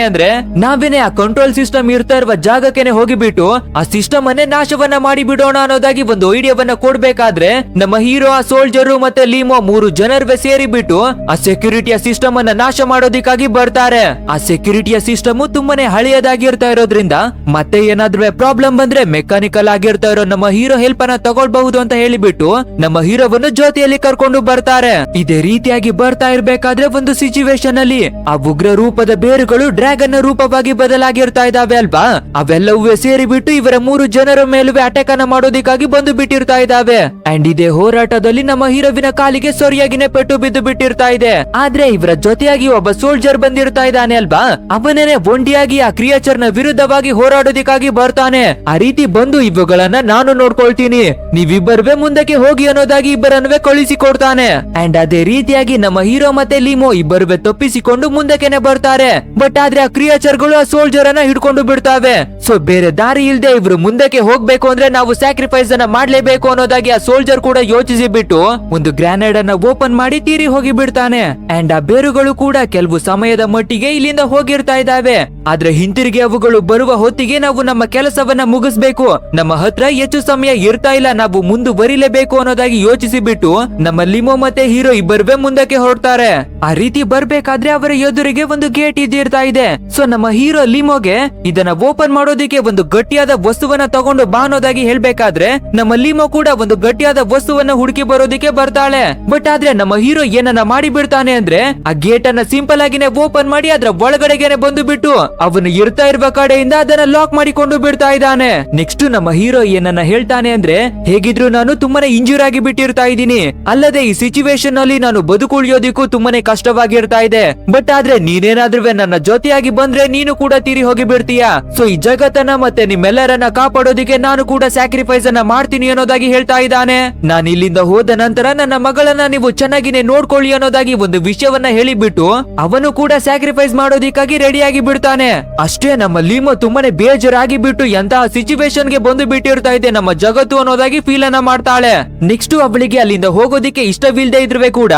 Speaker 1: ಅಂದ್ರೆ ನಾವೇನೆ ಆ ಕಂಟ್ರೋಲ್ ಸಿಸ್ಟಮ್ ಇರ್ತಾ ಇರುವ ಜಾಗಕ್ಕೆ ಹೋಗಿಬಿಟ್ಟು, ಆ ಸಿಸ್ಟಮ್ ಅನ್ನೇ ನಾಶವನ್ನ ಮಾಡಿಬಿಡೋಣ ಅನ್ನೋದಾಗಿ ಒಂದು ಐಡಿಯಾವನ್ನ ಕೊಡ್ಬೇಕಾದ್ರೆ, ನಮ್ಮ ಹೀರೋ ಆ ಸೋಲ್ಜರು ಮತ್ತೆ ಲೀಮೋ ಮೂರು ಜನರ್ವೆ ಸೇರಿ ಬಿಟ್ಟು ಆ ಸೆಕ್ಯೂರಿಟಿಯ ಸಿಸ್ಟಮ್ ಅನ್ನ ನಾಶ ಮಾಡೋದಿಕ್ಕಾಗಿ ಬರ್ತಾರೆ. ಆ ಸೆಕ್ಯೂರಿಟಿಯ ಸಿಸ್ಟಮ್ ತುಂಬಾನೇ ಹಳೆಯದಾಗಿರ್ತಾ ಇರೋದ್ರಿಂದ, ಮತ್ತೆ ಏನಾದ್ರೂ ಪ್ರಾಬ್ಲಮ್ ಬಂದ್ರೆ ಮೆಕ್ಯಾನಿಕಲ್ ಆಗಿರ್ತಾ ಇರೋ ನಮ್ಮ ಹೀರೋ ಹೆಲ್ಪ್ ಅನ್ನ ತಗೊಳ್ಬಹುದು ಅಂತ ಹೇಳಿಬಿಟ್ಟು, ನಮ್ಮ ಹೀರೋವನ್ನು ಜೊತೆಯಲ್ಲಿ ಕರ್ಕೊಂಡು ಬರ್ತಾರೆ. ಇದೇ ರೀತಿಯಾಗಿ ಬರ್ತಾ ಇರ್ಬೇಕಾದ್ರೆ ಒಂದು ಸಿಚುವೇಶನ್ ಅಲ್ಲಿ ಆ ಉಗ್ರ ರೂಪದ ಬೇರುಗಳು ಡ್ರ್ಯಾಗನ್ನ ರೂಪವಾಗಿ ಬದಲಾಗಿರ್ತಾ ಇದಾವೆ ಅಲ್ವಾ? ಅವೆಲ್ಲವೂ ಸೇರಿಬಿಟ್ಟು ಇವರ ಮೂರು ಜನರ ಮೇಲೂ ಅಟ್ಯಾಕ್ ಅನ್ನ ಮಾಡೋದಿಕ್ಕಾಗಿ ಬಂದು ಬಿಟ್ಟಿರ್ತಾ ಇದಾವೆ ಅಂಡ್ ಇದೇ ಹೋರಾಟದಲ್ಲಿ ನಮ್ಮ ಹೀರೋವಿನ ಕಾಲಿಗೆ ಸರಿಯಾಗಿನೇ ಪೆಟ್ಟು ಬಿದ್ದು ಬಿಟ್ಟಿರ್ತಾ ಇದೆ. ಆದ್ರೆ ಇವರ ಜೊತೆಯಾಗಿ ಒಬ್ಬ ಸೋಲ್ಜರ್ ಬಂದಿರ್ತಾ ಇದ್ದಾನೆ ಅಲ್ವಾ? ಅವನೇನೆ ಒಂಡಿಯಾಗಿ ಆ ಕ್ರಿಯೇಚರ್ನ ವಿರುದ್ಧವಾಗಿ ಹೋರಾಡೋದಿಕ್ಕಾಗಿ ಬರ್ತಾನೆ. ಆ ರೀತಿ ಬಂದು ಇವುಗಳನ್ನ ನಾನು ನೋಡ್ಕೊಳ್ತೀನಿ. ನೀವಿಬ್ಬರುವೆ ಮುಂದಕ್ಕೆ ಹೋಗಿ ಅನ್ನೋದಾಗಿ ಇಬ್ಬರನ್ನೇ ಕಳಿಸಿಕೊಡ್ತಾನೆ. ಅಂಡ್ ಅದೇ ರೀತಿಯಾಗಿ ನಮ್ಮ ಹೀರೋ ಮತ್ತೆ ಲೀಮೋ ಇಬ್ಬರುವೆ ತಪ್ಪಿಸಿಕೊಂಡು ಮುಂದಕ್ಕೆನೆ ಬರ್ತಾರೆ. ಬಟ್ ಆದ್ರೆ ಆ ಕ್ರಿಯೇಚರ್ಗಳು ಆ ಸೋಲ್ಜರ್ ಅನ್ನ ಹಿಡ್ಕೊಂಡು ಬಿಡ್ತಾವೆ. ಸೊ ಬೇರೆ ದಾರಿ ಇಲ್ದೆ ಇವ್ರು ಮುಂದಕ್ಕೆ ಹೋಗ್ಬೇಕು ಅಂದ್ರೆ ನಾವು ಸ್ಯಾಕ್ರಿಫೈಸ್ ಅನ್ನ ಮಾಡ್ಲೇಬೇಕು ಅನ್ನೋದಾಗಿ ಆ ಸೋಲ್ಜರ್ ಕೂಡ ಯೋಚಿಸಿ ಬಿಟ್ಟು ಒಂದು ಗ್ರಾನೇಡ್ ಅನ್ನ ಓಪನ್ ಮಾಡಿ ತೀರಿ ಹೋಗಿ ಬಿಡ್ತಾನೆ. ಅಂಡ್ ಆ ಬೇರುಗಳು ಕೂಡ ಕೆಲವು ಸಮಯದ ಮಟ್ಟಿಗೆ ಇಲ್ಲಿಂದ ಹೋಗಿರ್ತಾ ಇದಾವೆ ಆದ್ರೆ ಹಿಂತಿರುಗಿ ಅವುಗಳು ಬರುವ ಹೊತ್ತಿಗೆ ನಾವು ನಮ್ಮ ಕೆಲಸವನ್ನ ಮುಗಿಸ್ಬೇಕು. ನಮ್ಮ ಹತ್ರ ಹೆಚ್ಚು ಸಮಯ ಇರ್ತಾ ಇಲ್ಲ, ನಾವು ಮುಂದುವರಿಲೇಬೇಕು ಅನ್ನೋದಾಗಿ ಯೋಚಿಸಿ ಬಿಟ್ಟು ನಮ್ಮ ಲಿಮೋ ಮತ್ತೆ ಹೀರೋ ಇಬ್ಬರುವೆ ಮುಂದಕ್ಕೆ ಹೊರಡ್ತಾರೆ. ಆ ರೀತಿ ಬರ್ಬೇಕಾದ್ರೆ ಎದುರಿಗೆ ಒಂದು ಗೇಟ್ ಇದ್ದಿರ್ತಾ ಇದೆ. ಸೊ ನಮ್ಮ ಹೀರೋ ಲಿಮೋಗೆ ಇದನ್ನ ಓಪನ್ ಮಾಡೋದಿಕ್ಕೆ ಒಂದು ಗಟ್ಟಿಯಾದ ವಸ್ತುವನ್ನ ತಗೊಂಡು ಬಾ ಅನ್ನೋದಾಗಿ ಹೇಳ್ಬೇಕಾದ್ರೆ, ನಮ್ಮ ಲಿಮೋ ಕೂಡ ಒಂದು ಗಟ್ಟಿಯಾದ ವಸ್ತುವನ್ನ ಹುಡುಕಿ ಬರೋದಿಕ್ಕೆ ಬರ್ತಾಳೆ. ಬಟ್ ಆದ್ರೆ ನಮ್ಮ ಹೀರೋ ಏನನ್ನ ಮಾಡಿ ಬಿಡ್ತಾನೆ ಅಂದ್ರೆ, ಆ ಗೇಟ್ ಅನ್ನ ಸಿಂಪಲ್ ಆಗಿನೇ ಓಪನ್ ಮಾಡಿ ಅದ್ರ ಒಳಗಡೆಗೆನೆ ಬಂದು ಬಿಟ್ಟು ಅವನು ಇರ್ತಾ ಇರುವ ಕಡೆಯಿಂದ ಅದನ್ನ ಲಾಕ್ ಮಾಡಿಕೊಂಡು ಬಿಡ್ತಾ ಇದ್ದಾನೆ. ನೆಕ್ಸ್ಟ್ ನಮ್ಮ ಹೀರೋ ಏನನ್ನ ಹೇಳ್ತಾನೆ ಅಂದ್ರೆ, ಹೇಗಿದ್ರು ನಾನು ತುಂಬಾನೇ ಇಂಜೂರ್ ಆಗಿ ಬಿಟ್ಟಿರ್ತಾ ಇದ್ದೀನಿ. ಅಲ್ಲದೆ ಈ ಸಿಚುವೇಶನ್ ಅಲ್ಲಿ ನಾನು ಬದುಕುಳಿಯೋದಿಕ್ಕೂ ತುಂಬಾನೇ ಕಷ್ಟವಾಗಿರ್ತಾ ಇದೆ. ಬಟ್ ಆದ್ರೆ ನೀನೇನಾದ್ರೂ ನನ್ನ ಜೊತೆಯಾಗಿ ಬಂದ್ರೆ ನೀನು ಕೂಡ ತೀರಿ ಹೋಗಿ ಬಿಡ್ತೀಯಾ? ಸೊ ಈ ಜಗತ್ತನ್ನ ಮತ್ತೆ ನಿಮ್ಮೆಲ್ಲರನ್ನ ಕಾಪಾಡೋದಿಕ್ಕೆ ನಾನು ಕೂಡ ಸ್ಯಾಕ್ರಿಫೈಸ್ ಅನ್ನ ಮಾಡ್ತೀನಿ ಅನ್ನೋದಾಗಿ ಹೇಳ್ತಾ ಇದ್ದಾನೆ. ನಾನು ಇಲ್ಲಿಂದ ಹೋದ ನಂತರ ನನ್ನ ಮಗಳನ್ನ ನೀವು ಚೆನ್ನಾಗಿನೇ ನೋಡ್ಕೊಳ್ಳಿ ಅನ್ನೋದಾಗಿ ಒಂದು ವಿಷಯವನ್ನ ಹೇಳಿಬಿಟ್ಟು ಅವನು ಕೂಡ ಸ್ಯಾಕ್ರಿಫೈಸ್ ಮಾಡೋದಿಕ್ಕಾಗಿ ರೆಡಿಯಾಗಿ ಬಿಡ್ತಾನೆ. ಅಷ್ಟೇ ನಮ್ಮ ಲೀಮೋ ತುಂಬಾನೇ ಬೇಜಾರಾಗಿ ಬಿಟ್ಟು ಎಂತಹ ಸಿಚುವೇಶನ್ಗೆ ಬಂದು ಬಿಟ್ಟಿರ್ತಾ ಇದೆ ನಮ್ಮ ಜಗತ್ತು ಅನ್ನೋದಾಗಿ ಫೀಲ್ ಅನ್ನ ಮಾಡ್ತಾಳೆ. ನೆಕ್ಸ್ಟ್ ಅವಳಿಗೆ ಅಲ್ಲಿಂದ ಹೋಗೋದಿಕ್ಕೆ ಇಷ್ಟವಿಲ್ದೆ ಇದ್ರೆ ಕೂಡ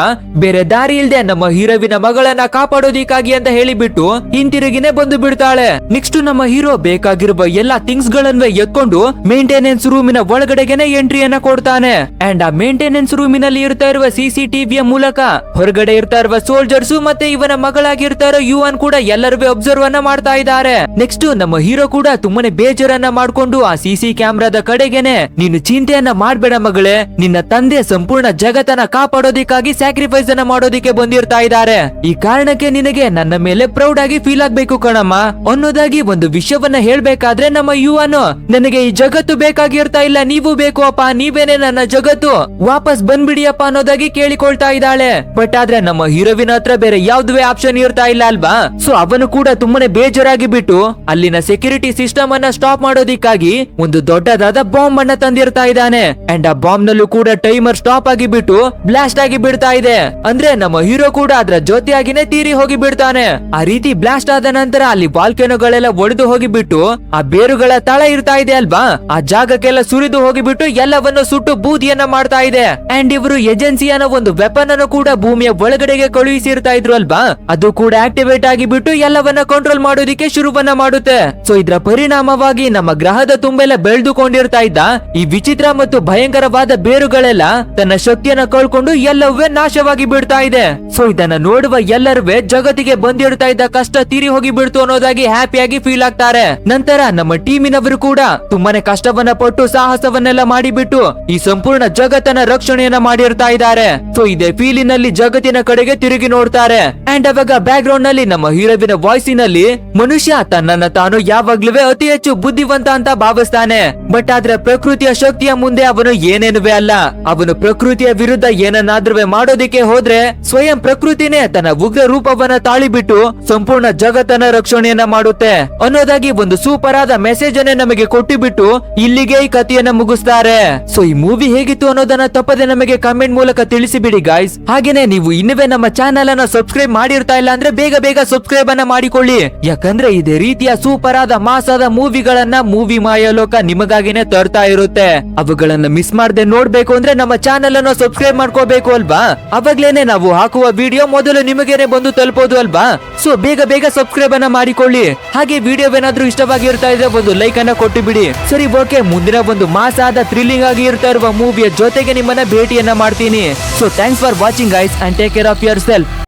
Speaker 1: ಬೇರೆ ದಾರಿ ಇಲ್ದೆ ನಮ್ಮ ಹೀರೋವಿನ ಮಗಳನ್ನ ಕಾಪಾಡೋದಿಕ್ಕಾಗಿ ಅಂತ ಹೇಳಿಬಿಟ್ಟು ಹಿಂತಿರುಗಿನೇ ಬಂದು ಬಿಡ್ತಾಳೆ. ನೆಕ್ಸ್ಟ್ ನಮ್ಮ ಹೀರೋ ಬೇಕಾಗಿರುವ ಎಲ್ಲಾ ಥಿಂಗ್ಸ್ ಗಳನ್ನ ಎತ್ಕೊಂಡು ಮೇಂಟೆನೆನ್ಸ್ ರೂಮಿನ ಒಳಗಡೆಗೆನೆ ಎಂಟ್ರಿಯನ್ನ ಕೊಡ್ತಾನೆ. ಅಂಡ್ ಆ ಮೇಂಟೆನೆನ್ಸ್ ರೂಮಿನಲ್ಲಿ ಇರ್ತಾ ಇರುವ ಸಿಸಿಟಿವಿಯ ಮೂಲಕ ಹೊರಗಡೆ ಇರ್ತಾ ಇರುವ ಸೋಲ್ಜರ್ಸ್ ಮತ್ತೆ ಇವನ ಮಗಳಾಗಿರ್ತಾ ಇರೋ ಯುವನ್ ಕೂಡ ಎಲ್ಲರೂ ಅಬ್ಸರ್ವ್ ಅನ್ನ ಮಾಡ್ತಾ ಇದ್ದಾರೆ. ನೆಕ್ಸ್ಟ್ ನಮ್ಮ ಹೀರೋ ಕೂಡ ತುಂಬಾನೇ ಬೇಜಾರನ್ನ ಮಾಡ್ಕೊಂಡು ಆ ಸಿಸಿ ಕ್ಯಾಮ್ರಾದ ಕಡೆಗೆನೆ, ನೀನು ಚಿಂತೆಯನ್ನ ಮಾಡ್ಬೇಡ ಮಗಳೇ, ನಿನ್ನ ತಂದೆ ಸಂಪೂರ್ಣ ಜಗತ್ತನ್ನ ಕಾಪಾಡೋದಿಕ್ಕಾಗಿ ಸ್ಯಾಕ್ರಿಫೈಸ್ ಅನ್ನ ಮಾಡೋದಿಕ್ಕೆ ಬಂದಿರ್ತಾ ಇದ್ದಾರೆ. ಈ ಕಾರಣಕ್ಕೆ ನಿನಗೆ ನನ್ನ ಮೇಲೆ ಪ್ರೌಡ್ ಆಗಿ ಫೀಲ್ ಆಗ್ಬೇಕು ಕಣಮ್ಮ? ಅನ್ನೋದಾಗಿ ಒಂದು ವಿಷಯವನ್ನ ಹೇಳ್ಬೇಕಾದ್ರೆ ನಮ್ಮ ಯುವನು, ನನಗೆ ಈ ಜಗತ್ತು ಬೇಕಾಗಿರ್ತಾ ಇಲ್ಲ, ನೀವು ಬೇಕು ಅಪ್ಪ, ನೀವೇನೆ ನನ್ನ ಜಗತ್ತು. ವಾಪಸ್ ಬಂದ್ಬಿಡಿಯಪ್ಪ ಅನ್ನೋದಾಗಿ ಕೇಳಿಕೊಳ್ತಾ ಇದ್ದಾಳೆ. ಬಟ್ ಆದ್ರೆ ನಮ್ಮ ಹೀರೋವಿನ ಹತ್ರ ಬೇರೆ ಯಾವ್ದುವೆ ಆಪ್ಷನ್ ಇರ್ತಾ ಇಲ್ಲ ಅಲ್ವಾ? ಸೊ ಅವನು ಕೂಡ ತುಂಬಾನೇ ಬೇಜಾರಾಗಿ ಬಿಟ್ಟು, ಅಲ್ಲಿನ ಸೆಕ್ಯೂರಿಟಿ ಸಿಸ್ಟಮ್ ಅನ್ನ ಸ್ಟಾಪ್ ಮಾಡೋದಿಕ್ಕಾಗಿ ಒಂದು ದೊಡ್ಡದಾದ ಬಾಂಬ್ ಅನ್ನ ತಂದಿರ್ತಾ ಇದ್ದಾನೆ. ಅಂಡ್ ಆ ಬಾಂಬ್ ನಲ್ಲೂ ಕೂಡ ಟೈಮರ್ ಸ್ಟಾಪ್ ಆಗಿ ಬಿಟ್ಟು ಬ್ಲಾಸ್ಟ್ ಆಗಿ ಬಿಡ್ತಾ ಇದೆ. ಅಂದ್ರೆ ನಮ್ಮ ಹೀರೋ ಕೂಡ ಅದ್ರ ಜೊತೆಯಾಗಿನೇ ತೀರಿ ಹೋಗಿ ಬಿಡ್ತಾನೆ. ಆ ರೀತಿ ಬ್ಲಾಸ್ಟ್ ಆದ ನಂತರ ಅಲ್ಲಿ ಬಾಲ್ಕೆನುಗಳೆಲ್ಲ ಒಡೆದು ಹೋಗಿಬಿಟ್ಟು ಆ ಬೇರುಗಳ ತಳ ಇರ್ತಾ ಇದೆ ಅಲ್ವಾ? ಆ ಜಾಗಕ್ಕೆಲ್ಲ ಸುರಿದು ಹೋಗಿಬಿಟ್ಟು ಎಲ್ಲವನ್ನು ಸುಟ್ಟು ಬೂದಿಯನ್ನ ಮಾಡ್ತಾ ಇದೆ. ಅಂಡ್ ಇವರು ಏಜೆನ್ಸಿ ಅನ್ನೋ ಒಂದು ವೆಪನ್ ಅನ್ನು ಕೂಡ ಭೂಮಿಯ ಒಳಗಡೆಗೆ ಕಳುಹಿಸಿರ್ತಾ ಇದ್ರು ಅಲ್ವಾ? ಅದು ಕೂಡ ಆಕ್ಟಿವೇಟ್ ಆಗಿಬಿಟ್ಟು ಎಲ್ಲವನ್ನ ಕಂಟ್ರೋಲ್ ಮಾಡೋದಿಕ್ಕೆ ಶುರುವನ್ನ ಮಾಡುತ್ತೆ. ಸೊ ಇದ್ರ ಪರಿಣಾಮವಾಗಿ ನಮ್ಮ ಗ್ರಹದ ತುಂಬೆಲ್ಲ ಬೆಳೆದುಕೊಂಡಿರ್ತಾ ಇದ್ದ, ಈ ವಿಚಿತ್ರ ಮತ್ತು ಭಯಂಕರವಾದ ಬೇರುಗಳೆಲ್ಲ ತನ್ನ ಶಕ್ತಿಯನ್ನ ಕಳ್ಕೊಂಡು ಎಲ್ಲವೇ ನಾಶವಾಗಿ ಬಿಡ್ತಾ ಇದೆ. ಸೊ ಇದನ್ನ ನೋಡುವ ಎಲ್ಲರುವೆ ಜಗತ್ತಿಗೆ ಬಂದಿರ್ತಾ ಇದ್ದ ಕಷ್ಟ ತೀರಿ ಹೋಗಿ ಬಿಡ್ತು ಅನ್ನೋದಾಗಿ ಹ್ಯಾಪಿಯಾಗಿ ಫೀಲ್ ಆಗ್ತಾರೆ. ನಂತರ ನಮ್ಮ ಟೀಮಿನವರು ಕೂಡ ತುಂಬಾನೇ ಕಷ್ಟವನ್ನ ಪಟ್ಟು ಸಾಹಸವನ್ನೆಲ್ಲ ಮಾಡಿಬಿಟ್ಟು ಈ ಸಂಪೂರ್ಣ ಜಗತ್ತನ್ನ ರಕ್ಷಣೆಯನ್ನ ಮಾಡಿರ್ತಾ ಇದ್ದಾರೆ. ಸೊ ಇದೇ ಫೀಲಿನಲ್ಲಿ ಜಗತ್ತಿನ ಕಡೆಗೆ ತಿರುಗಿ ನೋಡ್ತಾರೆ. ಅಂಡ್ ಅವಾಗ ಬ್ಯಾಕ್ ಗ್ರೌಂಡ್ನಲ್ಲಿ ನಮ್ಮ ಹೀರೋವಿನ ವಾಯ್ಸಿನಲ್ಲಿ ಮನುಷ್ಯ ತನ್ನನ್ನ ತಾನು ಯಾವಾಗ್ಲೂ ಅತಿ ಹೆಚ್ಚು ಬುದ್ಧಿವಂತ ಅಂತ ಭಾವಿಸ್ತಾನೆ. ಬಟ್ ಆದ್ರೆ ಪ್ರಕೃತಿಯ ಶಕ್ತಿಯ ಮುಂದೆ ಅವನು ಏನೇನುವೆ ಅಲ್ಲ. ಅವನು ಪ್ರಕೃತಿಯ ವಿರುದ್ಧ ಏನನ್ನಾದ್ರೂ ಮಾಡೋದಿಕ್ಕೆ ಹೋದ್ರೆ ಸ್ವಯಂ ಪ್ರಕೃತಿನೇ ತನ್ನ ಉಗ್ರ ರೂಪವನ್ನ ತಾಳಿಬಿಟ್ಟು ಸಂಪೂರ್ಣ ಜಗತ್ತನ್ನ ರಕ್ಷಣೆಯನ್ನ ಮಾಡುತ್ತೆ. ಅನ್ನೋದಾಗಿ ಒಂದು ಸೂಪರ್ ಆದ ಮೆಸೇಜ್ ಅನ್ನೇ ನಮಗೆ ಕೊಟ್ಟುಬಿಟ್ಟು ಇಲ್ಲಿಗೆ ಈ ಕಥೆಯನ್ನ ಮುಗಿಸ್ತಾರೆ. ಸೊ ಈ ಮೂವಿ ಹೇಗಿತ್ತು ಅನ್ನೋದನ್ನ ತಪ್ಪದೆ ನಮಗೆ ಕಮೆಂಟ್ ಮೂಲಕ ತಿಳಿಸಿಬಿಡಿ ಗಾಯ್ಸ್ ಹಾಗೇನೆ ನೀವು ಇನ್ನುವೇ ನಮ್ಮ ಚಾನೆಲ್ ಅನ್ನ ಸಬ್ಸ್ಕ್ರೈಬ್ ಮಾಡಿರ್ತಾ ಇಲ್ಲ ಅಂದ್ರೆ ಬೇಗ ಬೇಗ ಸಬ್ಸ್ಕ್ರೈಬ್ ಅನ್ನ ಮಾಡಿಕೊಳ್ಳಿ. ಯಾಕಂದ್ರೆ ಇದೇ ರೀತಿಯ ಸೂಪರ್ ಆದ ಮಾಸಾದ ಮೂವಿಗಳನ್ನ ಮೂವಿ ಮಾಯಲೋಕ ನಿಮಗಾಗಿನೇ ತರ್ತಾ ಇರುತ್ತೆ. ಅವುಗಳನ್ನ ಮಿಸ್ ಮಾಡದೆ ನೋಡ್ಬೇಕು ಅಂದ್ರೆ ನಮ್ಮ ಚಾನೆಲ್ ಅನ್ನು ಸಬ್ಸ್ಕ್ರೈಬ್ ಮಾಡ್ಕೋಬೇಕು ಅಲ್ವಾ? ಅವಾಗ್ಲೇನೆ ನಾವು ಹಾಕುವ ವಿಡಿಯೋ ಮೊದಲು ನಿಮಗೇನೆ ಬಂದು ತಲುಪೋದು ಅಲ್ವಾ? ಸೊ ಬೇಗ ಬೇಗ ಸಬ್ಸ್ಕ್ರೈಬ್ ಅನ್ನ ಮಾಡಿಕೊಳ್ಳಿ. ಹಾಗೆ ವಿಡಿಯೋ ಏನಾದ್ರೂ ಇಷ್ಟವಾಗಿರ್ತಾ ಇದ್ರೆ ಒಂದು ಲೈಕ್ ಅನ್ನ ಕೊಟ್ಟು ಬಿಡಿ. ಸರಿ ಓಕೆ ಮುಂದಿನ ಒಂದು ಮಾಸಾದ ಥ್ರಿಲ್ಲಿಂಗ್ ಆಗಿ ಇರ್ತಾ ಇರುವ ಮೂವಿಯ ಜೊತೆಗೆ ನಿಮ್ಮನ್ನ ಭೇಟಿಯನ್ನ ಮಾಡ್ತೀನಿ. So thanks for watching guys and take care of yourself